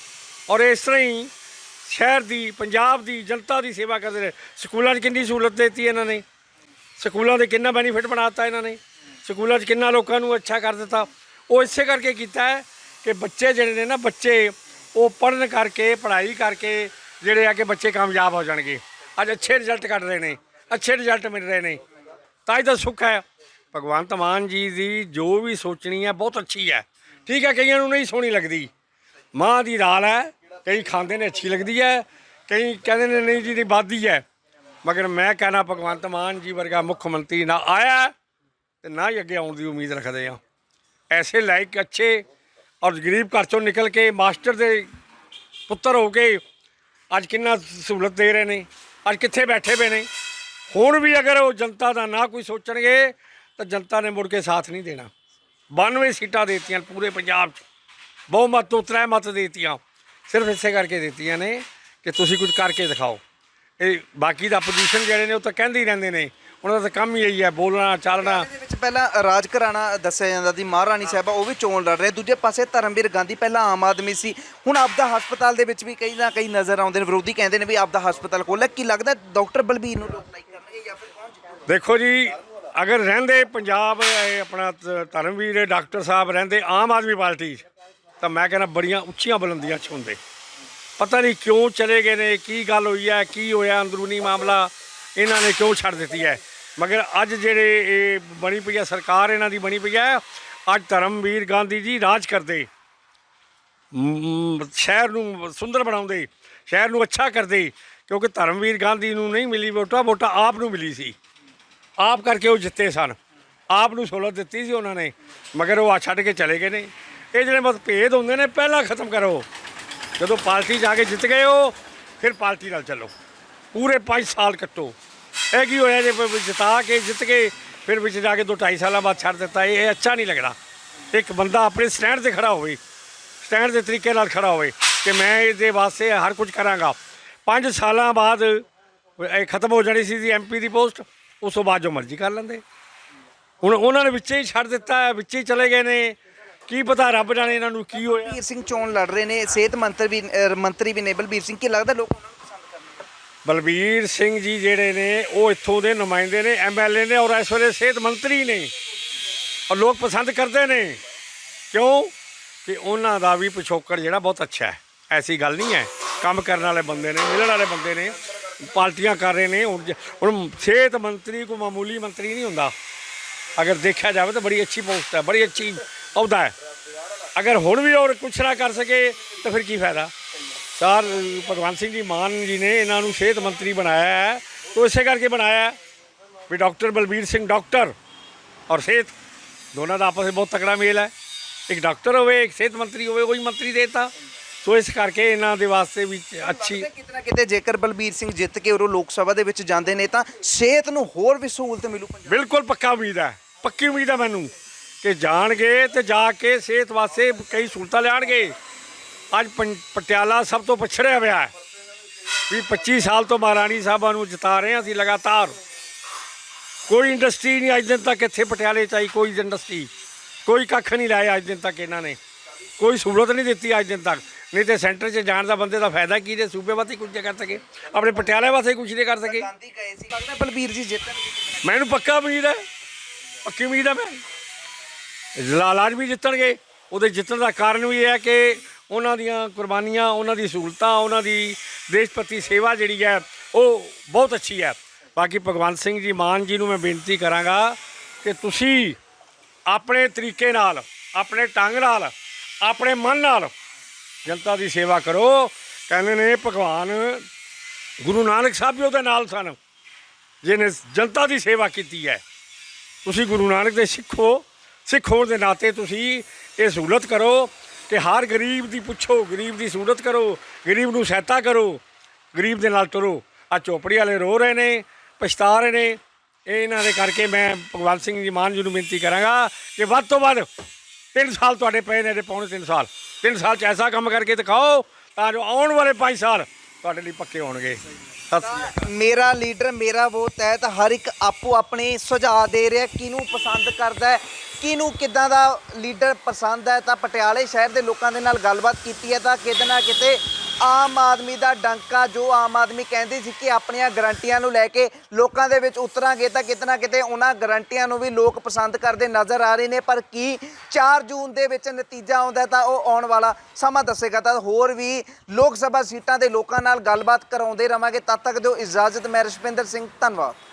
ਔਰ ਇਸ ਤਰ੍ਹਾਂ ਹੀ ਸ਼ਹਿਰ ਦੀ, ਪੰਜਾਬ ਦੀ, ਜਨਤਾ ਦੀ ਸੇਵਾ ਕਰਦੇ ਰਹੇ। ਸਕੂਲਾਂ 'ਚ ਕਿੰਨੀ ਸਹੂਲਤ ਦਿੱਤੀ ਇਹਨਾਂ ਨੇ? ਸਕੂਲਾਂ ਦੇ ਕਿੰਨਾ ਬੈਨੀਫਿਟ ਬਣਾਤਾ ਇਹਨਾਂ ਨੇ? ਸਕੂਲਾਂ 'ਚ ਕਿੰਨਾ ਲੋਕਾਂ ਨੂੰ ਅੱਛਾ ਕਰ ਦਿੱਤਾ? ਉਹ ਇਸੇ ਕਰਕੇ ਕੀਤਾ ਹੈ ਕਿ ਬੱਚੇ ਜਿਹੜੇ ਨੇ ਨਾ, ਬੱਚੇ ਉਹ ਪੜ੍ਹਨ ਕਰਕੇ, ਪੜ੍ਹਾਈ ਕਰਕੇ ਜਿਹੜੇ ਆ ਕਿ ਬੱਚੇ ਕਾਮਯਾਬ ਹੋ ਜਾਣਗੇ। ਅੱਜ ਅੱਛੇ ਰਿਜ਼ਲਟ ਕੱਢ ਰਹੇ ਨੇ, ਅੱਛੇ ਰਿਜ਼ਲਟ ਮਿਲ ਰਹੇ ਨੇ। ਤਾਂ ਹੀ ਤਾਂ ਸੁੱਖ ਹੈ। ਭਗਵੰਤ ਮਾਨ ਜੀ ਦੀ ਜੋ ਵੀ ਸੋਚਣੀ ਹੈ, ਬਹੁਤ ਅੱਛੀ ਹੈ। ਠੀਕ ਹੈ, ਕਈਆਂ ਨੂੰ ਨਹੀਂ ਸੋਹਣੀ ਲੱਗਦੀ। ਮਾਂ ਦੀ ਦਾਲ ਹੈ, ਕਈ ਖਾਂਦੇ ਨੇ, ਅੱਛੀ ਲੱਗਦੀ ਹੈ, ਕਈ ਕਹਿੰਦੇ ਨੇ ਨਹੀਂ ਜੀ ਦੀ ਬਾਦੀ ਹੈ। ਮਗਰ ਮੈਂ ਕਹਿਣਾ, ਭਗਵੰਤ ਮਾਨ ਜੀ ਵਰਗਾ ਮੁੱਖ ਮੰਤਰੀ ਨਾ ਆਇਆ ਤੇ ਨਾ ਹੀ ਅੱਗੇ ਆਉਣ ਦੀ ਉਮੀਦ ਰੱਖਦੇ ਆ ਐਸੇ ਲਾਇਕ, ਅੱਛੇ ਔਰ ਗਰੀਬ ਘਰ ਚੋਂ ਨਿਕਲ ਕੇ ਮਾਸਟਰ ਦੇ ਪੁੱਤਰ ਹੋ ਕੇ ਅੱਜ ਕਿੰਨਾ ਸਹੂਲਤ ਦੇ ਰਹੇ ਨੇ, ਅੱਜ ਕਿੱਥੇ ਬੈਠੇ ਪਏ ਨੇ। ਹੁਣ ਵੀ ਅਗਰ ਉਹ ਜਨਤਾ ਦਾ ਨਾ ਕੋਈ ਸੋਚਣਗੇ, ਤਾਂ ਜਨਤਾ ਨੇ ਮੁੜ ਕੇ ਸਾਥ ਨਹੀਂ ਦੇਣਾ। 92 ਸੀਟਾਂ ਦੇਤੀਆਂ ਪੂਰੇ ਪੰਜਾਬ 'ਚ। ਬਹੁਮਤ ਤੋਂ ਤਰੇ ਮਤ ਦੇਤੀਆਂ। ਸਿਰਫ ਇਸੇ ਕਰਕੇ ਦਿੱਤੀਆਂ ਨੇ ਕਿ ਤੁਸੀਂ ਕੁਝ ਕਰਕੇ ਦਿਖਾਓ। ਇਹ ਬਾਕੀ ਦਾ ਆਪੋਜੀਸ਼ਨ ਜਿਹੜੇ ਨੇ ਉਹ ਤਾਂ ਕਹਿੰਦੇ ਹੀ ਰਹਿੰਦੇ ਨੇ। ਉਹਨਾਂ ਦਾ ਤਾਂ ਕੰਮ ਹੀ ਇਹੀ ਹੈ ਬੋਲਣਾ ਚਾਲਣਾ। ਇਹਦੇ ਵਿੱਚ ਪਹਿਲਾਂ ਰਾਜ ਘਰਾਣਾ ਦੱਸਿਆ ਜਾਂਦਾ ਸੀ ਮਹਾਰਾਣੀ ਸਾਹਿਬਾ ਉਹ ਵੀ ਚੋਣ ਲੜ ਰਹੇ। ਦੂਜੇ ਪਾਸੇ ਧਰਮਵੀਰ ਗਾਂਧੀ ਪਹਿਲਾਂ ਆਮ ਆਦਮੀ ਸੀ। ਹੁਣ ਆਪਦਾ ਹਸਪਤਾਲ ਦੇ ਵਿੱਚ ਵੀ ਕਈ ਨਾ ਕਈ ਨਜ਼ਰ ਆਉਂਦੇ ਨੇ ਵਿਰੋਧੀ ਕਹਿੰਦੇ ਨੇ ਵੀ ਆਪਦਾ ਹਸਪਤਾਲ ਖੋਲ੍ਹਿਆ ਕੀ ਲੱਗਦਾ ਡਾਕਟਰ ਬਲਬੀਰ ਨੂੰ ਲੋਕ ਲਾਈਕ ਕਰਨਗੇ ਜਾਂ ਫਿਰ ਕੌਣ ਜਿੱਤੂਗਾ? ਦੇਖੋ ਜੀ ਅਗਰ ਰਹਿੰਦੇ ਪੰਜਾਬ ਇਹ ਆਪਣਾ ਧ- ਧਰਮਵੀਰ ਡਾਕਟਰ ਸਾਹਿਬ ਰਹਿੰਦੇ ਆਮ ਆਦਮੀ ਪਾਰਟੀ 'ਚ, ਤਾਂ ਮੈਂ ਕਹਿੰਦਾ ਬੜੀਆਂ ਉੱਚੀਆਂ ਬੁਲੰਦੀਆਂ 'ਚ ਹੁੰਦੇ। ਪਤਾ ਨਹੀਂ ਕਿਉਂ ਚਲੇ ਗਏ ਨੇ ਕੀ ਗੱਲ ਹੋਈ ਹੈ ਕੀ ਹੋਇਆ ਅੰਦਰੂਨੀ ਮਾਮਲਾ ਇਹਨਾਂ ਨੇ ਕਿਉਂ ਛੱਡ ਦਿੱਤੀ ਹੈ? ਮਗਰ ਅੱਜ ਜਿਹੜੇ ਇਹ ਬਣੀ ਪਈ ਹੈ ਸਰਕਾਰ ਇਹਨਾਂ ਦੀ ਬਣੀ ਪਈ ਹੈ ਅੱਜ ਧਰਮਵੀਰ ਗਾਂਧੀ ਜੀ ਰਾਜ ਕਰਦੇ। ਮ, ਸ਼ਹਿਰ ਨੂੰ ਸੁੰਦਰ ਬਣਾਉਂਦੇ ਸ਼ਹਿਰ ਨੂੰ ਅੱਛਾ ਕਰਦੇ ਕਿਉਂਕਿ ਧਰਮਵੀਰ ਗਾਂਧੀ ਨੂੰ ਨਹੀਂ ਮਿਲੀ ਵੋਟਾਂ ਵੋਟਾਂ ਆਪ ਨੂੰ ਮਿਲੀ ਸੀ। ਆਪ ਕਰਕੇ ਉਹ ਜਿੱਤੇ ਸਨ। ਆਪ ਨੂੰ ਸਹੂਲਤ ਦਿੱਤੀ ਸੀ ਉਹਨਾਂ ਨੇ, ਮਗਰ ਉਹ ਆ ਛੱਡ ਕੇ ਚਲੇ ਗਏ ਨੇ। ਇਹ ਜਿਹੜੇ ਬਸ ਭੇਦ ਹੁੰਦੇ ਨੇ, ਪਹਿਲਾਂ ਖਤਮ ਕਰੋ। ਜਦੋਂ ਪਾਰਟੀ ਜਾ ਕੇ ਜਿੱਤ ਗਏ ਹੋ ਫਿਰ ਪਾਰਟੀ ਨਾਲ ਚੱਲੋ। ਪੂਰੇ 5 ਸਾਲ ਕੱਟੋ। ਇਹ ਕੀ ਹੋਇਆ ਜੇ ਜਿਤਾ ਕੇ ਜਿੱਤ ਕੇ ਫਿਰ ਵਿੱਚ ਜਾ ਕੇ ਦੋ ਢਾਈ ਸਾਲਾਂ ਬਾਅਦ ਛੱਡ ਦਿੱਤਾ। ਇਹ ਅੱਛਾ ਨਹੀਂ ਲੱਗਦਾ ਇੱਕ ਬੰਦਾ ਆਪਣੇ ਸਟੈਂਡ ਤੇ ਖੜਾ ਹੋਵੇ, ਸਟੈਂਡ ਦੇ ਤਰੀਕੇ ਨਾਲ ਖੜਾ ਹੋਵੇ, ਕਿ ਮੈਂ ਇਹਦੇ ਵਾਸਤੇ ਹਰ ਕੁਝ ਕਰਾਂਗਾ। 5 ਸਾਲਾਂ ਬਾਅਦ ਇਹ ਖਤਮ ਹੋ ਜਾਣੀ ਸੀ ਦੀ ਐਮਪੀ ਦੀ ਪੋਸਟ। ਉਸ ਤੋਂ ਬਾਅਦ ਜੋ ਮਰਜ਼ੀ ਕਰ ਲੈਂਦੇ। ਹੁਣ ਉਹਨਾਂ ਨੇ ਵਿੱਚੇ ਹੀ ਛੱਡ ਦਿੱਤਾ ਹੈ ਵਿੱਚੇ ਹੀ ਚਲੇ ਗਏ ਨੇ। ਕੀ ਪਤਾ ਰੱਬ ਜਾਣੇ ਇਹਨਾਂ ਨੂੰ ਕੀ ਹੋਇਆ। ਬਲਬੀਰ ਸਿੰਘ ਚੋਣ ਲੜ ਰਹੇ ਨੇ ਸਿਹਤ ਮੰਤਰੀ ਵੀ ਅਹ ਮੰਤਰੀ ਵੀ ਨੇ। ਬਲਬੀਰ ਸਿੰਘ ਕੀ ਲੱਗਦਾ ਲੋਕ ਉਹਨਾਂ ਨੂੰ ਪਸੰਦ ਕਰਨਗੇ? ਬਲਬੀਰ ਸਿੰਘ ਜੀ ਜਿਹੜੇ ਨੇ ਉਹ ਇੱਥੋਂ ਦੇ ਨੁਮਾਇੰਦੇ ਨੇ ਐਮਐਲਏ ਨੇ ਔਰ ਇਸ ਵੇਲੇ ਸਿਹਤ ਮੰਤਰੀ ਨੇ। ਔਰ ਲੋਕ ਪਸੰਦ ਕਰਦੇ ਨੇ। ਕਿਉਂ? ਕਿ ਉਹਨਾਂ ਦਾ ਵੀ ਪਿਛੋਕੜ ਜਿਹੜਾ ਬਹੁਤ ਅੱਛਾ ਹੈ। ਐਸੀ ਗੱਲ ਨਹੀਂ ਹੈ। ਕੰਮ ਕਰਨ ਵਾਲੇ ਬੰਦੇ ਨੇ ਮਿਲਣ ਵਾਲੇ ਬੰਦੇ ਨੇ। ਪਾਰਟੀਆਂ ਕਰ ਰਹੇ ਨੇ, ਹੁਣ ਜ- ਹੁਣ ਸਿਹਤ ਮੰਤਰੀ ਕੋ ਮਾਮੂਲੀ ਮੰਤਰੀ ਨਹੀਂ ਹੁੰਦਾ। ਅਗਰ ਦੇਖਿਆ ਜਾਵੇ ਤਾਂ ਬੜੀ ਅੱਛੀ ਪੋਸਟ ਹੈ, ਬੜੀ ਅੱਛੀ ਅਹੁਦਾ ਹੈ। ਅਗਰ ਹੁਣ ਵੀ ਔਰ ਕੁਛ ਨਾ ਕਰ ਸਕੇ, ਤਾਂ ਫਿਰ ਕੀ ਫਾਇਦਾ? ਸਰ, ਭਗਵੰਤ ਸਿੰਘ ਜੀ ਮਾਨ ਜੀ ਨੇ ਇਹਨਾਂ ਨੂੰ ਸਿਹਤ ਮੰਤਰੀ ਬਣਾਇਆ ਹੈ। ਉਹ ਇਸੇ ਕਰਕੇ ਬਣਾਇਆ ਹੈ ਵੀ ਡਾਕਟਰ ਬਲਬੀਰ ਸਿੰਘ ਡਾਕਟਰ ਔਰ ਸਿਹਤ, ਦੋਨਾਂ ਦਾ ਆਪਸ ਵਿੱਚ ਬਹੁਤ ਤਕੜਾ ਮੇਲ ਹੈ। ਇੱਕ ਡਾਕਟਰ ਹੋਵੇ, ਇੱਕ ਸਿਹਤ ਮੰਤਰੀ ਹੋਵੇ, ਉਹੀ ਮੰਤਰੀ ਦੇਤਾ। ਸੋ ਇਸ ਕਰਕੇ ਇਹਨਾਂ ਦੇ ਵਾਸਤੇ ਵੀ ਅੱਛੀ ਕਿਤੇ ਨਾ ਕਿਤੇ ਜੇਕਰ ਬਲਬੀਰ ਸਿੰਘ ਜਿੱਤ ਕੇ ਉਹ ਲੋਕ ਸਭਾ ਦੇ ਵਿੱਚ ਜਾਂਦੇ ਨੇ ਤਾਂ ਸਿਹਤ ਨੂੰ ਹੋਰ ਵੀ ਸਹੂਲਤ ਮਿਲੂ ਪੰਜਾਬ ਬਿਲਕੁਲ ਪੱਕਾ ਉਮੀਦ ਹੈ। ਪੱਕੀ ਉਮੀਦ ਹੈ ਮੈਨੂੰ ਕਿ ਜਾਣਗੇ ਤੇ ਜਾ ਕੇ ਸਿਹਤ ਵਾਸਤੇ ਕਈ ਸਹੂਲਤਾਂ ਲਿਆਣਗੇ ਅੱਜ ਪੰ- ਪਟਿਆਲਾ ਸਭ ਤੋਂ ਪਛੜਿਆ ਹੋਇਆ ਹੈ। ਵੀ 25 ਸਾਲ ਤੋਂ ਮਹਾਰਾਣੀ ਸਾਹਿਬਾਂ ਨੂੰ ਜਿਤਾ ਰਹੇ ਹਾਂ ਅਸੀਂ ਲਗਾਤਾਰ। ਕੋਈ ਇੰਡਸਟਰੀ ਨਹੀਂ ਅੱਜ ਦਿਨ ਤੱਕ ਇੱਥੇ ਪਟਿਆਲੇ ਚ ਆਈ ਕੋਈ ਇੰਡਸਟਰੀ। ਕੋਈ ਕੱਖ ਨਹੀਂ ਲਾਇਆ ਅੱਜ ਦਿਨ ਤੱਕ ਇਹਨਾਂ ਨੇ। ਕੋਈ ਸਹੂਲਤ ਨਹੀਂ ਦਿੱਤੀ ਅੱਜ ਦਿਨ ਤੱਕ। ਨਹੀਂ ਤੇ ਸੈਂਟਰ 'ਚ ਜਾਣ ਦਾ ਬੰਦੇ ਦਾ ਫਾਇਦਾ ਕੀ ਜੇ ਸੂਬੇ ਵਾਸਤੇ ਕੁਝ ਕਰ ਸਕੇ? ਆਪਣੇ ਪਟਿਆਲੇ ਵਾਸਤੇ ਕੁਝ ਨਹੀਂ ਕਰ ਸਕੇ? ਗਾਂਧੀ ਕਹੇ ਸੀ ਲੱਗਦਾ ਬਲਬੀਰ ਜੀ ਜਿੱਤਣਗੇ ਮੈਨੂੰ ਪੱਕਾ ਉਮੀਦ ਹੈ ਪੱਕੀ ਉਮੀਦ ਹੈ ਮੈਂ। ਜਲਾਲਾਜ ਵੀ ਜਿੱਤਣਗੇ ਉਹਦੇ ਜਿੱਤਣ ਦਾ ਕਾਰਨ ਵੀ ਇਹ ਹੈ ਕਿ ਉਹਨਾਂ ਦੀਆਂ ਕੁਰਬਾਨੀਆਂ ਉਹਨਾਂ ਦੀ ਸਹੂਲਤਾਂ ਉਹਨਾਂ ਦੀ ਦੇਸ਼ ਪ੍ਰਤੀ ਸੇਵਾ ਜਿਹੜੀ ਹੈ ਉਹ ਬਹੁਤ ਅੱਛੀ ਹੈ। ਬਾਕੀ ਭਗਵੰਤ ਸਿੰਘ ਜੀ ਮਾਨ ਜੀ ਨੂੰ ਮੈਂ ਬੇਨਤੀ ਕਰਾਂਗਾ ਕਿ ਤੁਸੀਂ ਆਪਣੇ ਤਰੀਕੇ ਨਾਲ ਆਪਣੇ ਢੰਗ ਨਾਲ ਆਪਣੇ ਮਨ ਨਾਲ ਜਨਤਾ ਦੀ ਸੇਵਾ ਕਰੋ। ਕਹਿੰਦੇ ਨੇ, ਭਗਵਾਨ ਗੁਰੂ ਨਾਨਕ ਸਾਹਿਬ ਵੀ ਉਹਦੇ ਨਾਲ ਸਨ। ਜਿਹਨੇ ਜਨਤਾ ਦੀ ਸੇਵਾ ਕੀਤੀ ਹੈ। ਤੁਸੀਂ ਗੁਰੂ ਨਾਨਕ ਦੇ ਸਿੱਖ। ਹੋ ਸਿੱਖ ਹੋਣ ਦੇ ਨਾਤੇ ਤੁਸੀਂ ਇਹ ਸਹੂਲਤ ਕਰੋ ਕਿ ਹਰ ਗਰੀਬ ਦੀ ਪੁੱਛੋ, ਗਰੀਬ ਦੀ ਸਹੂਲਤ ਕਰੋ, ਗਰੀਬ ਨੂੰ ਸਹਾਇਤਾ ਕਰੋ, ਗਰੀਬ ਦੇ ਨਾਲ ਤੁਰੋ। ਆ ਚੋਪੜੀ ਵਾਲੇ ਰੋ ਰਹੇ ਨੇ, ਪਛਤਾ ਰਹੇ ਨੇ। ਇਹ ਇਹਨਾਂ ਦੇ ਕਰਕੇ ਮੈਂ ਭਗਵੰਤ ਸਿੰਘ ਜੀ ਮਾਨ ਜੀ ਨੂੰ ਬੇਨਤੀ ਕਰਾਂਗਾ ਕਿ ਵੱਧ ਤੋਂ ਵੱਧ 3 ਸਾਲ ਤੁਹਾਡੇ ਪਏ ਨੇ ਤੇ ਪੌਣੇ 3 ਸਾਲ। 3 ਸਾਲ ਚ ਐਸਾ ਕੰਮ ਕਰਕੇ ਦਿਖਾਓ ਤਾਂ ਜੋ ਆਉਣ ਵਾਲੇ 5 ਸਾਲ ਤੁਹਾਡੇ ਲਈ ਪੱਕੇ ਹੋਣਗੇ। ਸਤਿ ਸ੍ਰੀ ਅਕਾਲ। ਮੇਰਾ ਲੀਡਰ, ਮੇਰਾ ਵੋਟ ਹੈ ਤਾਂ ਹਰ ਇੱਕ ਆਪੋ ਆਪਣੇ ਸੁਝਾਅ ਦੇ ਰਿਹਾ ਕਿਹਨੂੰ ਪਸੰਦ ਕਰਦਾ ਹੈ, ਕਿਹਨੂੰ ਕਿਦਾਂ ਦਾ ਲੀਡਰ ਪਸੰਦ ਹੈ। ਤਾਂ ਪਟਿਆਲੇ ਸ਼ਹਿਰ ਦੇ ਲੋਕਾਂ ਦੇ ਨਾਲ ਗੱਲਬਾਤ ਕੀਤੀ ਹੈ ਤਾਂ ਕਿਤੇ ਨਾ ਕਿਤੇ ਆਮ ਆਦਮੀ ਦਾ ਡੰਕਾ ਜੋ ਆਮ ਆਦਮੀ ਕਹਿੰਦੀ ਸੀ ਕਿ ਆਪਣੀਆਂ ਗਰੰਟੀਆਂ ਨੂੰ ਲੈ ਕੇ ਲੋਕਾਂ ਦੇ ਵਿੱਚ ਉਤਰਾਂਗੇ ਤਾਂ ਕਿਤੇ ਨਾ ਕਿਤੇ ਉਹਨਾਂ ਗਰੰਟੀਆਂ ਨੂੰ ਵੀ ਲੋਕ ਪਸੰਦ ਕਰਦੇ ਨਜ਼ਰ ਆ ਰਹੇ ਨੇ। ਪਰ ਕੀ 4 ਜੂਨ ਦੇ ਵਿੱਚ ਨਤੀਜਾ ਆਉਂਦਾ ਤਾਂ ਉਹ ਆਉਣ ਵਾਲਾ ਸਮਾਂ ਦੱਸੇਗਾ। ਤਾਂ ਹੋਰ ਵੀ ਲੋਕ ਸਭਾ ਸੀਟਾਂ ਦੇ ਲੋਕਾਂ ਨਾਲ ਗੱਲਬਾਤ ਕਰਾਉਂਦੇ ਰਵਾਂਗੇ। ਤਦ ਤੱਕ ਦਿਓ ਇਜਾਜ਼ਤ। ਮੈਂ ਰਸ਼ਪਿੰਦਰ ਸਿੰਘ, ਧੰਨਵਾਦ।